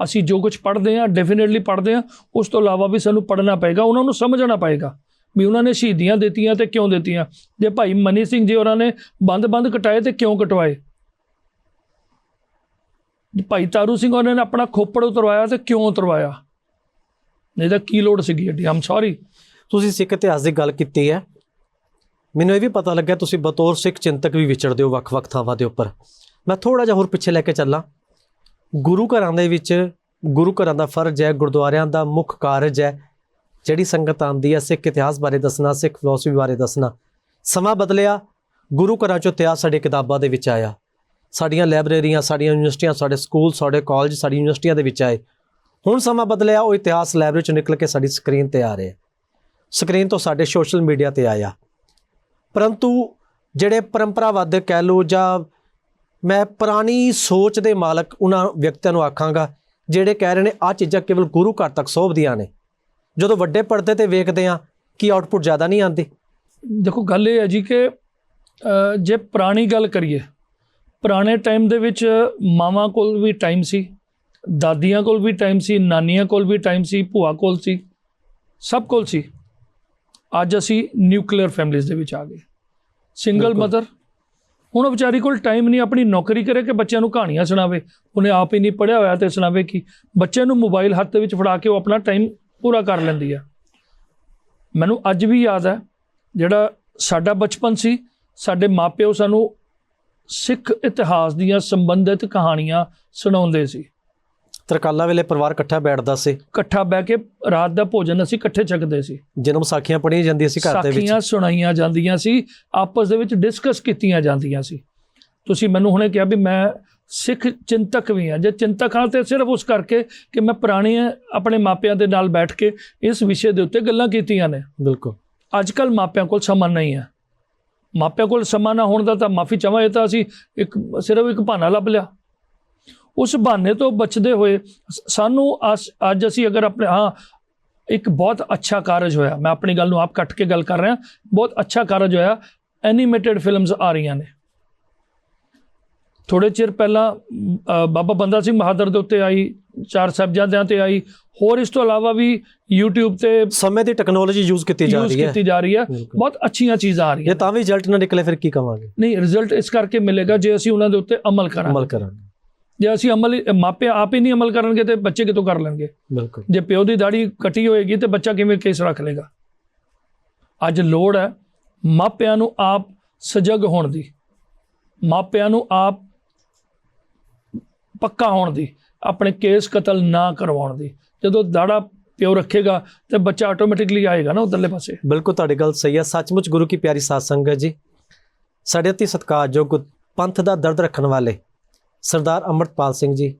ਅਸੀਂ ਜੋ ਕੁਝ ਪੜ੍ਹਦੇ ਹਾਂ ਡੈਫੀਨਿਟਲੀ ਪੜ੍ਹਦੇ ਹਾਂ, ਉਸ ਤੋਂ ਇਲਾਵਾ ਵੀ ਸਾਨੂੰ ਪੜ੍ਹਨਾ ਪਏਗਾ, ਉਹਨਾਂ ਨੂੰ ਸਮਝਣਾ ਪਏਗਾ ਵੀ ਉਹਨਾਂ ਨੇ ਸ਼ਹੀਦੀਆਂ ਦਿੱਤੀਆਂ ਤੇ ਕਿਉਂ ਦਿੱਤੀਆਂ। ਜੇ ਭਾਈ ਮਨੀ ਸਿੰਘ ਜੀ ਉਹਨਾਂ ਨੇ ਬੰਦ-ਬੰਦ ਕਟਾਏ ਤੇ ਕਿਉਂ ਕਟਵਾਏ? ਭਾਈ ਤਾਰੂ ਸਿੰਘ ਉਹਨਾਂ ਨੇ ਆਪਣਾ ਖੋਪੜ ਉਤਰਵਾਇਆ ਤੇ ਕਿਉਂ ਉਤਰਵਾਇਆ? ਨਹੀਂ ਤਾਂ ਕੀ ਲੋੜ ਸੀਗੀ ਏਡੀ ਆਮ ਸੌਰੀ ਤੁਸੀਂ ਸਿੱਖ ਇਤਿਹਾਸ ਦੀ ਗੱਲ ਕੀਤੀ ਹੈ। ਮੈਨੂੰ ਇਹ ਵੀ ਪਤਾ ਲੱਗਿਆ ਤੁਸੀਂ ਬਤੌਰ ਸਿੱਖ ਚਿੰਤਕ ਵੀ ਵਿਚਰਦੇ ਹੋ ਵੱਖ-ਵੱਖ ਥਾਵਾਂ ਦੇ ਉੱਪਰ। ਮੈਂ ਥੋੜਾ ਜਿਹਾ ਹੋਰ ਪਿੱਛੇ ਲੈ ਕੇ ਚੱਲਾਂ। ਗੁਰੂ ਘਰਾਂ ਦੇ ਵਿੱਚ, ਗੁਰੂ ਘਰਾਂ ਦਾ ਫਰਜ਼ ਹੈ, ਗੁਰਦੁਆਰਿਆਂ ਦਾ ਮੁੱਖ ਕਾਰਜ ਹੈ, ਜਿਹੜੀ ਸੰਗਤ ਆਉਂਦੀ ਹੈ, ਸਿੱਖ ਇਤਿਹਾਸ ਬਾਰੇ ਦੱਸਣਾ, ਸਿੱਖ ਫਿਲਾਸਫੀ ਬਾਰੇ ਦੱਸਣਾ। ਸਮਾਂ ਬਦਲਿਆ, ਗੁਰੂ ਘਰਾਂ ਚੋਂ ਇਤਿਹਾਸ ਸਾਡੇ ਕਿਤਾਬਾਂ ਦੇ ਵਿੱਚ ਆਇਆ। ਸਾਡੀਆਂ ਲਾਇਬ੍ਰੇਰੀਆਂ, ਸਾਡੀਆਂ ਯੂਨੀਵਰਸਿਟੀਆਂ, ਸਾਡੇ ਸਕੂਲ ਸਾਡੇ ਕਾਲਜ ਸਾਡੀ ਯੂਨੀਵਰਸਿਟੀਆਂ ਦੇ ਵਿੱਚ ਆਏ। ਹੁਣ ਸਮਾਂ ਬਦਲਿਆ, ਉਹ ਇਤਿਹਾਸ ਲਾਇਬ੍ਰੇਰੀ ਚੋਂ ਨਿਕਲ ਕੇ ਸਾਡੀ ਸਕਰੀਨ ਤੇ ਆ ਰਿਹਾ ਸਕਰੀਨ ਤੋਂ ਸਾਡੇ ਸੋਸ਼ਲ ਮੀਡੀਆ ਤੇ ਆਇਆ। ਪਰੰਤੂ ਜਿਹੜੇ ਪਰੰਪਰਾਵਾਦ ਕਹਿ ਲੋ ਜਾਂ ਮੈਂ ਪੁਰਾਣੀ ਸੋਚ ਦੇ ਮਾਲਕ ਉਹਨਾਂ ਵਿਅਕਤੀਆਂ ਨੂੰ ਆਖਾਂਗਾ, ਜਿਹੜੇ ਕਹਿ ਰਹੇ ਨੇ ਆ ਚੀਜ਼ਾਂ ਕੇਵਲ ਗੁਰੂ ਘਰ ਤੱਕ ਸੋਭਦੀਆਂ ਨੇ। ਜਦੋਂ ਵੱਡੇ ਪਰਦੇ ਤੇ ਵੇਖਦੇ ਆ ਕੀ ਆਉਟਪੁੱਟ ਜ਼ਿਆਦਾ ਨਹੀਂ ਆਉਂਦੀ। ਦੇਖੋ, ਗੱਲ ਇਹ ਹੈ ਜੀ ਕਿ ਜੇ ਪੁਰਾਣੀ ਗੱਲ ਕਰੀਏ, ਪੁਰਾਣੇ ਟਾਈਮ ਦੇ ਵਿੱਚ ਮਾਵਾਂ ਕੋਲ ਵੀ ਟਾਈਮ ਸੀ, ਦਾਦੀਆਂ ਕੋਲ ਵੀ ਟਾਈਮ ਸੀ, ਨਾਨੀਆਂ ਕੋਲ ਵੀ ਟਾਈਮ ਸੀ, ਭੂਆ ਕੋਲ ਸੀ, ਸਭ ਕੋਲ ਸੀ। ਅੱਜ ਅਸੀਂ ਨਿਊਕਲੀਅਰ ਫੈਮਿਲੀਜ਼ ਦੇ ਵਿੱਚ ਆ ਗਏ। ਸਿੰਗਲ। ਮਦਰ ਹੁਣ ਉਹ ਵਿਚਾਰੀ ਕੋਲ ਟਾਈਮ ਨਹੀਂ ਆਪਣੀ ਨੌਕਰੀ ਕਰੇ ਕਿ ਬੱਚਿਆਂ ਨੂੰ ਕਹਾਣੀਆਂ ਸੁਣਾਵੇ। ਉਹਨੇ ਆਪ ਹੀ ਨਹੀਂ ਪੜ੍ਹਿਆ ਹੋਇਆ ਤੇ ਸੁਣਾਵੇ ਕੀ ਬੱਚੇ ਨੂੰ ਮੋਬਾਈਲ ਹੱਥ ਦੇ ਵਿੱਚ ਫੜਾ ਕੇ ਉਹ ਆਪਣਾ ਟਾਈਮ ਪੂਰਾ ਕਰ ਲੈਂਦੀ ਹੈ ਮੈਨੂੰ ਅੱਜ ਵੀ ਯਾਦ ਹੈ ਜਿਹੜਾ ਸਾਡਾ ਬਚਪਨ ਸੀ ਸਾਡੇ ਮਾਪਿਓ ਸਾਨੂੰ ਸਿੱਖ ਇਤਿਹਾਸ ਦੀਆਂ ਸੰਬੰਧਿਤ ਕਹਾਣੀਆਂ ਸੁਣਾਉਂਦੇ ਸੀ। ਤਰਕਾਲਾ ਵੇਲੇ ਪਰਿਵਾਰ ਇਕੱਠਾ ਬੈਠਦਾ ਸੀ। ਇਕੱਠਾ ਬਹਿ ਕੇ ਰਾਤ ਦਾ ਭੋਜਨ ਅਸੀਂ ਇਕੱਠੇ ਛਕਦੇ ਸੀ। ਜਨਮ ਸਾਖੀਆਂ ਪੜ੍ਹੀਆਂ ਜਾਂਦੀਆਂ ਸੀ ਘਰ ਦੇ ਵਿੱਚ। ਸਾਖੀਆਂ ਸੁਣਾਈਆਂ ਜਾਂਦੀਆਂ ਸੀ ਆਪਸ ਦੇ ਵਿੱਚ ਡਿਸਕਸ ਕੀਤੀਆਂ ਜਾਂਦੀਆਂ ਸੀ। ਤੁਸੀਂ ਮੈਨੂੰ ਹੁਣੇ ਕਿਹਾ ਵੀ ਮੈਂ ਸਿੱਖ ਚਿੰਤਕ ਵੀ ਹਾਂ। ਜੇ ਚਿੰਤਕ ਹਾਂ ਤੇ ਸਿਰਫ ਉਸ ਕਰਕੇ ਕਿ ਮੈਂ ਪੁਰਾਣੇ ਆਪਣੇ ਮਾਪਿਆਂ ਦੇ ਨਾਲ ਬੈਠ ਕੇ ਇਸ ਵਿਸ਼ੇ ਦੇ ਉੱਤੇ ਗੱਲਾਂ ਕੀਤੀਆਂ ਨੇ। ਬਿਲਕੁਲ। ਅੱਜ ਕੱਲ ਮਾਪਿਆਂ ਕੋਲ ਸਮਾਂ ਨਹੀਂ ਹੈ। ਮਾਪਿਆਂ ਕੋਲ ਸਮਾਂ ਨਾ ਹੋਣ ਦਾ ਤਾਂ ਮਾਫੀ ਚਾਹਾਂ ਇਹ ਤਾਂ ਅਸੀਂ ਇੱਕ ਸਿਰਫ ਇੱਕ ਬਹਾਨਾ ਲੱਭ ਲਿਆ। ਉਸ ਬਹਾਨੇ ਤੋਂ ਬਚਦੇ ਹੋਏ ਸਾਨੂੰ ਅੱਜ ਅਸੀਂ ਅਗਰ ਆਪਣੇ ਹਾਂ ਇੱਕ ਬਹੁਤ ਅੱਛਾ ਕਾਰਜ ਹੋਇਆ ਮੈਂ ਆਪਣੀ ਗੱਲ ਨੂੰ ਆਪ ਕੱਟ ਕੇ ਗੱਲ ਕਰ ਰਿਹਾ ਬਹੁਤ ਅੱਛਾ ਕਾਰਜ ਹੋਇਆ ਐਨੀਮੇਟਿਡ ਫਿਲਮਸ ਆ ਰਹੀਆਂ ਨੇ। ਥੋੜੇ ਚਿਰ ਪਹਿਲਾਂ ਬਾਬਾ ਬੰਦਾ ਸਿੰਘ ਬਹਾਦਰ ਦੇ ਉੱਤੇ ਆਈ ਚਾਰ ਸਾਹਿਬਜ਼ਾਦਿਆਂ ਤੇ ਆਈ ਹੋਰ ਇਸ ਤੋਂ ਇਲਾਵਾ ਵੀ YouTube ਤੇ ਸਮੇਂ ਦੀ ਟੈਕਨੋਲੋਜੀ ਯੂਜ਼ ਕੀਤੀ ਜਾ ਰਹੀ ਹੈ। ਕੀਤੀ ਜਾ ਰਹੀ ਹੈ। ਬਹੁਤ ਅੱਛੀਆਂ ਚੀਜ਼ਾਂ ਆ ਜੇ ਰਹੀਆਂ ਤਾਂ ਵੀ ਰਿਜ਼ਲਟ ਨਾ ਨਿਕਲੇ ਫਿਰ ਕੀ ਕਵਾਂਗੇ? ਨਹੀਂ ਰਿਜ਼ਲਟ ਇਸ ਕਰਕੇ ਮਿਲੇਗਾ ਜੇ ਅਸੀਂ ਉਹਨਾਂ ਦੇ ਉੱਤੇ ਅਮਲ ਕਰਾਂਗੇ। ਅਮਲ ਕਰਾਂਗੇ। ਜੇ ਅਸੀਂ ਅਮਲ ਮਾਪੇ ਆਪ ਹੀ ਨਹੀਂ ਅਮਲ ਕਰਨਗੇ ਤੇ ਬੱਚੇ ਕਿਤੋਂ ਕਰ ਲੈਣਗੇ? ਬਿਲਕੁਲ। ਜੇ ਪਿਓ ਦੀ ਦਾੜੀ ਕੱਟੀ ਹੋਏਗੀ ਤੇ ਬੱਚਾ ਕਿਵੇਂ ਕੇਸ ਰੱਖ ਲੇਗਾ ਅੱਜ ਲੋੜ ਹੈ ਮਾਪਿਆਂ ਨੂੰ ਆਪ ਸਜਗ ਹੋਣ ਦੀ। ਮਾਪਿਆਂ ਨੂੰ ਆਪ ਪੱਕਾ ਹੋਣ ਦੀ। ਆਪਣੇ ਕੇਸ ਕਤਲ ਨਾ ਕਰਵਾਉਣ ਦੀ। ਜਦੋਂ ਦਾੜਾ ਪਿਓ ਰੱਖੇਗਾ ਤੇ ਬੱਚਾ ਆਟੋਮੈਟਿਕਲੀ ਆਏਗਾ ਨਾ ਉਧਰਲੇ ਪਾਸੇ। ਬਿਲਕੁਲ ਤੁਹਾਡੀ ਗੱਲ ਸਹੀ ਹੈ। ਸੱਚਮੁੱਚ ਗੁਰੂ ਕੀ ਪਿਆਰੀ ਸਾਧ ਸੰਗਤ ਜੀ। ਸਾਡੇ ਅਤੀ ਸਤਿਕਾਰਯੋਗ ਪੰਥ ਦਾ ਦਰਦ ਰੱਖਣ ਵਾਲੇ ਸਰਦਾਰ ਅਮਰਤਪਾਲ ਸਿੰਘ ਜੀ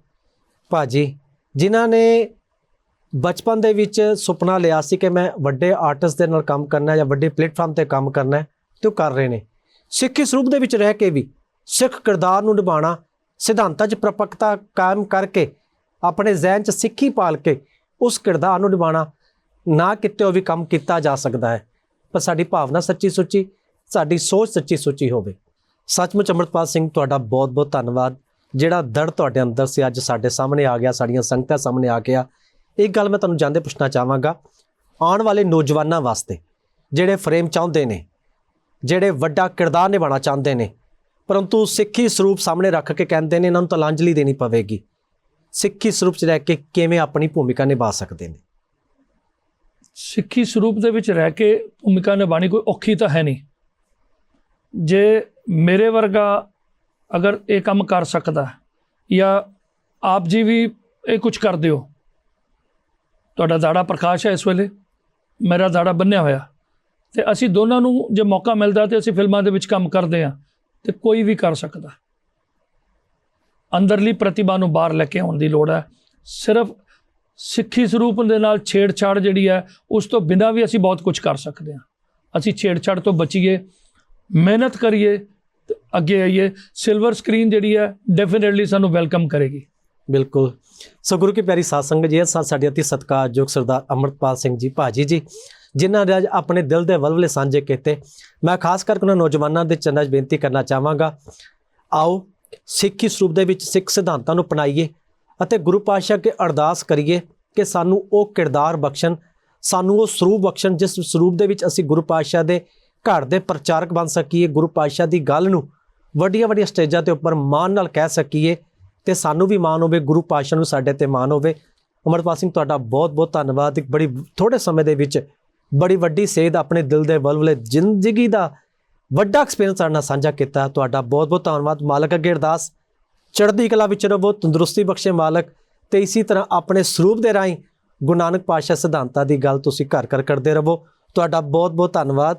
ਭਾਜੀ, ਜਿਨ੍ਹਾਂ ਨੇ ਬਚਪਨ ਦੇ ਵਿੱਚ ਸੁਪਨਾ ਲਿਆ ਸੀ ਕਿ ਮੈਂ ਵੱਡੇ ਆਰਟਿਸਟ ਦੇ ਨਾਲ ਕੰਮ ਕਰਨਾ ਜਾਂ ਵੱਡੇ ਪਲੇਟਫਾਰਮ ਤੇ ਕੰਮ ਕਰਨਾ ਹੈ ਤੇ ਉਹ ਕਰ ਰਹੇ ਨੇ। ਸਿੱਖੀ ਸਰੂਪ ਦੇ ਵਿੱਚ ਰਹਿ ਕੇ ਵੀ ਸਿੱਖ ਕਿਰਦਾਰ ਨੂੰ ਨਿਭਾਉਣਾ, ਸਿਧਾਂਤਾਂ 'ਚ ਪ੍ਰਪੱਕਤਾ ਕਾਇਮ ਕਰਕੇ, ਆਪਣੇ ਜ਼ਿਹਨ 'ਚ ਸਿੱਖੀ ਪਾਲ ਕੇ ਉਸ ਕਿਰਦਾਰ ਨੂੰ ਨਿਭਾਉਣਾ, ਨਾ ਕਿਤੇ ਉਹ ਵੀ ਕੰਮ ਕੀਤਾ ਜਾ ਸਕਦਾ ਹੈ। ਪਰ ਸਾਡੀ ਭਾਵਨਾ ਸੱਚੀ ਸੁੱਚੀ, ਸਾਡੀ ਸੋਚ ਸੱਚੀ ਸੁੱਚੀ ਹੋਵੇ। ਸੱਚਮੁੱਚ ਅੰਮ੍ਰਿਤਪਾਲ ਸਿੰਘ, ਤੁਹਾਡਾ ਬਹੁਤ-ਬਹੁਤ ਧੰਨਵਾਦ। ਜਿਹੜਾ ਦਰਦ ਤੁਹਾਡੇ ਅੰਦਰ ਸੀ ਅੱਜ ਸਾਡੇ ਸਾਹਮਣੇ ਆ ਗਿਆ, ਸਾਡੀਆਂ ਸੰਗਤਾਂ ਸਾਹਮਣੇ ਆ ਗਿਆ ਇੱਕ ਗੱਲ ਮੈਂ ਤੁਹਾਨੂੰ ਜਾਂਦੇ ਪੁੱਛਣਾ ਚਾਹਾਂਗਾ। ਆਉਣ ਵਾਲੇ ਨੌਜਵਾਨਾਂ ਵਾਸਤੇ ਜਿਹੜੇ ਫਰੇਮ ਚਾਹੁੰਦੇ ਨੇ, ਜਿਹੜੇ ਵੱਡਾ ਕਿਰਦਾਰ ਨਿਭਾਉਣਾ ਚਾਹੁੰਦੇ ਨੇ, ਪਰੰਤੂ ਸਿੱਖੀ ਸਰੂਪ ਸਾਹਮਣੇ ਰੱਖ ਕੇ ਕਹਿੰਦੇ ਨੇ, ਇਹਨਾਂ ਨੂੰ ਤਲਾਂਜਲੀ ਦੇਣੀ ਪਵੇਗੀ। ਸਿੱਖੀ ਸਰੂਪ 'ਚ ਰਹਿ ਕੇ ਕਿਵੇਂ ਆਪਣੀ ਭੂਮਿਕਾ ਨਿਭਾ ਸਕਦੇ ਨੇ? ਸਿੱਖੀ ਸਰੂਪ ਦੇ ਵਿੱਚ ਰਹਿ ਕੇ ਭੂਮਿਕਾ ਨਿਭਾਣੀ ਕੋਈ ਔਖੀ ਤਾਂ ਹੈ ਨਹੀਂ। ਜੇ ਮੇਰੇ ਵਰਗਾ ਅਗਰ ਇਹ ਕੰਮ ਕਰ ਸਕਦਾ ਜਾਂ ਆਪ ਜੀ ਵੀ ਇਹ ਕੁਝ ਕਰ ਦਿਓ ਤੁਹਾਡਾ ਦਾੜਾ ਪ੍ਰਕਾਸ਼ ਹੈ ਇਸ ਵੇਲੇ, ਮੇਰਾ ਦਾੜਾ ਬੰਨਿਆ ਹੋਇਆ। ਤੇ ਅਸੀਂ ਦੋਨਾਂ ਨੂੰ ਜੇ ਮੌਕਾ ਮਿਲਦਾ ਤੇ ਅਸੀਂ ਫਿਲਮਾਂ ਦੇ ਵਿੱਚ ਕੰਮ ਕਰਦੇ ਹਾਂ, ਤੇ ਕੋਈ ਵੀ ਕਰ ਸਕਦਾ। ਅੰਦਰਲੀ ਪ੍ਰਤਿਭਾ ਨੂੰ ਬਾਹਰ ਲੈ ਕੇ ਆਉਣ ਦੀ ਲੋੜ ਹੈ। ਸਿਰਫ ਸਿੱਖੀ ਸਰੂਪ ਦੇ ਨਾਲ ਛੇੜਛਾੜ ਜਿਹੜੀ ਹੈ, ਉਸ ਤੋਂ ਬਿਨਾਂ ਵੀ ਅਸੀਂ ਬਹੁਤ ਕੁਝ ਕਰ ਸਕਦੇ ਹਾਂ। ਅਸੀਂ ਛੇੜਛਾੜ ਤੋਂ ਬਚੀਏ, ਮਿਹਨਤ ਕਰੀਏ ਅੱਗੇ ਆਈਏ ਸਿਲਵਰ ਸਕਰੀਨ ਜਿਹੜੀ ਹੈ ਡੈਫੀਨਿਟਲੀ ਸਾਨੂੰ ਵੈਲਕਮ ਕਰੇਗੀ। ਬਿਲਕੁਲ। ਸੋ ਗੁਰੂ ਕੀ ਪਿਆਰੀ ਸਾਧ ਸੰਗਤ ਜੀ, ਇਹ ਸਾ ਸਾਡੇ ਅਤੀ ਸਤਿਕਾਰਯੋਗ ਸਰਦਾਰ ਅਮਰਤਪਾਲ ਸਿੰਘ ਜੀ ਭਾਜੀ ਜੀ, ਜਿਨ੍ਹਾਂ ਨੇ ਅੱਜ ਆਪਣੇ ਦਿਲ ਦੇ ਵਲਵਲੇ ਸਾਂਝੇ ਕੀਤੇ। ਮੈਂ ਖਾਸ ਕਰਕੇ ਉਹਨਾਂ ਨੌਜਵਾਨਾਂ ਦੇ ਚੰਨਾਂ 'ਚ ਬੇਨਤੀ ਕਰਨਾ ਚਾਹਾਂਗਾ, ਆਓ ਸਿੱਖੀ ਸਰੂਪ ਦੇ ਵਿੱਚ ਸਿੱਖ ਸਿਧਾਂਤਾਂ ਨੂੰ ਅਪਣਾਈਏ ਅਤੇ ਗੁਰੂ ਪਾਤਸ਼ਾਹ ਅੱਗੇ ਅਰਦਾਸ ਕਰੀਏ ਕਿ ਸਾਨੂੰ ਉਹ ਕਿਰਦਾਰ ਬਖਸ਼ਣ, ਸਾਨੂੰ ਉਹ ਸਰੂਪ ਬਖਸ਼ਣ, ਜਿਸ ਸਰੂਪ ਦੇ ਵਿੱਚ ਅਸੀਂ ਗੁਰੂ ਪਾਤਸ਼ਾਹ ਦੇ ਘਰ ਦੇ ਪ੍ਰਚਾਰਕ ਬਣ ਸਕੀਏ, ਗੁਰੂ ਪਾਤਸ਼ਾਹ ਦੀ ਗੱਲ ਨੂੰ ਵੱਡੀਆਂ ਵੱਡੀਆਂ ਸਟੇਜਾਂ ਤੇ ਉੱਪਰ ਮਾਣ ਨਾਲ ਕਹਿ ਸਕੀਏ ਤੇ ਸਾਨੂੰ ਵੀ ਮਾਣ ਹੋਵੇ, ਗੁਰੂ ਪਾਤਸ਼ਾਹ ਨੂੰ ਸਾਡੇ ਤੇ ਮਾਣ ਹੋਵੇ। ਅਮਰਪਾਲ ਸਿੰਘ, ਤੁਹਾਡਾ ਬਹੁਤ ਬਹੁਤ ਧੰਨਵਾਦ। ਇੱਕ ਬੜੀ ਥੋੜੇ ਸਮੇਂ ਦੇ ਵਿੱਚ ਬੜੀ ਵੱਡੀ ਸੇਧ ਆਪਣੇ ਦਿਲ ਦੇ ਵਲਵਲੇ ਜ਼ਿੰਦਗੀ ਦਾ ਵੱਡਾ ਐਕਸਪੀਰੀਅੰਸ ਸਾਡੇ ਨਾਲ ਸਾਂਝਾ ਕੀਤਾ। ਤੁਹਾਡਾ ਬਹੁਤ ਬਹੁਤ ਧੰਨਵਾਦ। ਮਾਲਕ ਅੱਗੇ ਅਰਦਾਸ, ਚੜ੍ਹਦੀ ਕਲਾ ਵਿੱਚ ਰਹੋ, ਤੰਦਰੁਸਤੀ ਬਖਸ਼ੇ ਮਾਲਕ ਤੇ ਇਸੇ ਤਰ੍ਹਾਂ ਆਪਣੇ ਸਰੂਪ ਦੇ ਰਾਹੀਂ ਗੁਰੂ ਨਾਨਕ ਪਾਤਸ਼ਾਹ ਸਿਧਾਂਤਾਂ ਦੀ ਗੱਲ ਤੁਸੀਂ ਘਰ ਘਰ ਕਰਦੇ ਰਹੋ। ਤੁਹਾਡਾ ਬਹੁਤ ਬਹੁਤ ਧੰਨਵਾਦ।